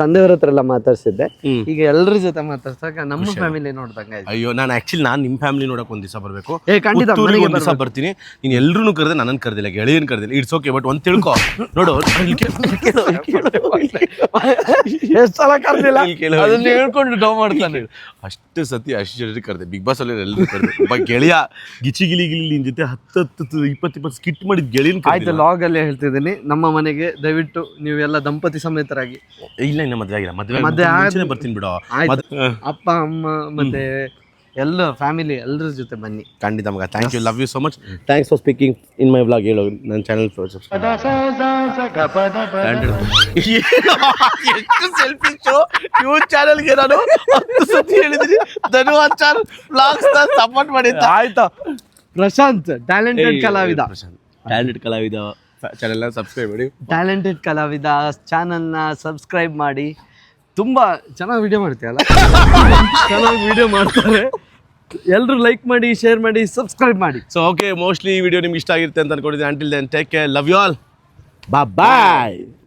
ತಂದೆಯವ್ರ ಹತ್ರ ಎಲ್ಲ ಮಾತಾಡ್ಸಿದ್ದೆ. ಈಗ ಎಲ್ಲರ ಜೊತೆ ಮಾತಾಡ್ಸಾಕ ನಮ್ಮ ಫ್ಯಾಮಿಲಿ ನೋಡ್ದಂಗೆ ಅಯ್ಯೋ ನಾನು ಆಕ್ಚುಲಿ ನಾನು ನಿಮ್ಮ ಫ್ಯಾಮಿಲಿ ನೋಡಕ್ಕೆ ಒಂದ್ ದಿವಸ ಬರಬೇಕು. ಏ, ಖಂಡಿತ, ಮನೆಗೆ ಒಂದು ದಿವಸ ಬರ್ತೀನಿ. ನೀನ್ ಎಲ್ಲರೂ ಕರೆದೆ ನನ್ನನ್ನು ಕರೆದಿಲ್ಲ ಗೆಳೆಯನ್ ಕರೆದಿಲ್ಲ ಇಟ್ಸ್ ಓಕೆ ಬಟ್ ಒಂದ್ ತಿಳ್ಕೊ. ನೋಡು. ಎಷ್ಟು ಸಲ ಕರೆದಿಲ್ಲ? ಅದನ್ನ ಹೇಳ್ಕೊಂಡು ಡೌ ಮಾಡ್ತಾನೆ. ಅಷ್ಟು ಸತಿ ಅಷ್ಟು ಕರೆದೆ. ಬಿಗ್ ಬಾಸ್ ಅಲ್ಲಿ ಎಲ್ಲರೂ ಕರೆದೆ. ಒಬ್ಬ ಗೆಳೆಯ ಗಿಚಿ ಗಿಲಿ ಗಿಲಿ ನಿನ್ ಜೊತೆ ಹತ್ತು ಹತ್ತು ಇಪ್ಪತ್ತು ಇಪ್ಪತ್ತು ಸ್ಕಿಟ್ ಮಾಡಿದ ಗೆಳೆಯನ್ ಆಯ್ತು ಲಾಗ್ ಅಲ್ಲಿ ಹೇಳ್ತಿದ್ದೀನಿ. ನಮ್ಮ ಮನೆಗೆ ದಯವಿಟ್ಟು ನೀವೆಲ್ಲ ದಂಪತಿ ಸಮೇತರಾಗಿ. ಇಲ್ಲ ಇನ್ನ ಮದ್ವೆ ಆಗಿಲ್ಲ. ಮದ್ವೆ ಮದ್ವೆ ಮುಂಚೆನೆ ಬರ್ತೀನಿ ಬಿಡು. ಆಯ್ತು. ಮದ್- ಹ. ಅಪ್ಪ ಅಮ್ಮ ಮತ್ತೆ ಎಲ್ಲ ಫ್ಯಾಮಿಲಿ ಎಲ್ಲರ ಜೊತೆ ಬನ್ನಿ. ಖಂಡಿತ ಮಗ. Thank you love you so much thanks for speaking in my blog ಹೇಳೋ ನನ್ನ ಚಾನಲ್ ಎಷ್ಟು ಸೆಲ್ಫಿಶು ಇವ್ರ ಚಾನಲ್ಗೆ ನಾನು ಹತ್ತು ಸತಿ ಹೇಳಿದ್ರಿ ಧನ್ಯವಾದ ಚಾನಲ್ ಬ್ಲಾಗ್ಸ್ ಸಪೋರ್ಟ್ ಮಾಡಿ ಆಯ್ತಾ? ಪ್ರಶಾಂತ್ ಟ್ಯಾಲೆಂಟೆಡ್ ಕಲಾವಿದ. ಟ್ಯಾಲೆಂಟ್ ಕಲಾವಿದ. ಚಾನೆಲ್ನ ಸಬ್ಸ್ಕ್ರೈಬ್ ಮಾಡಿ. ಟ್ಯಾಲೆಂಟೆಡ್ ಕಲಾವಿದ ಚಾನಲ್ನ ಸಬ್ಸ್ಕ್ರೈಬ್ ಮಾಡಿ. ತುಂಬ ಚೆನ್ನಾಗಿ ವಿಡಿಯೋ ಮಾಡ್ತೀಯಲ್ಲ? ಚೆನ್ನಾಗಿ ವಿಡಿಯೋ ಮಾಡ್ತಾರೆ. ಎಲ್ಲರೂ ಲೈಕ್ ಮಾಡಿ ಶೇರ್ ಮಾಡಿ ಸಬ್ಸ್ಕ್ರೈಬ್ ಮಾಡಿ. ಸೊ ಓಕೆ ಮೋಸ್ಟ್ಲಿ ಈ ವಿಡಿಯೋ ನಿಮ್ಗೆ ಇಷ್ಟ ಆಗಿರುತ್ತೆ ಅಂತ ಅನ್ಕೊಂಡಿದ್ದೀನಿ. Until then take care love you all ಬಾ ಬಾಯ್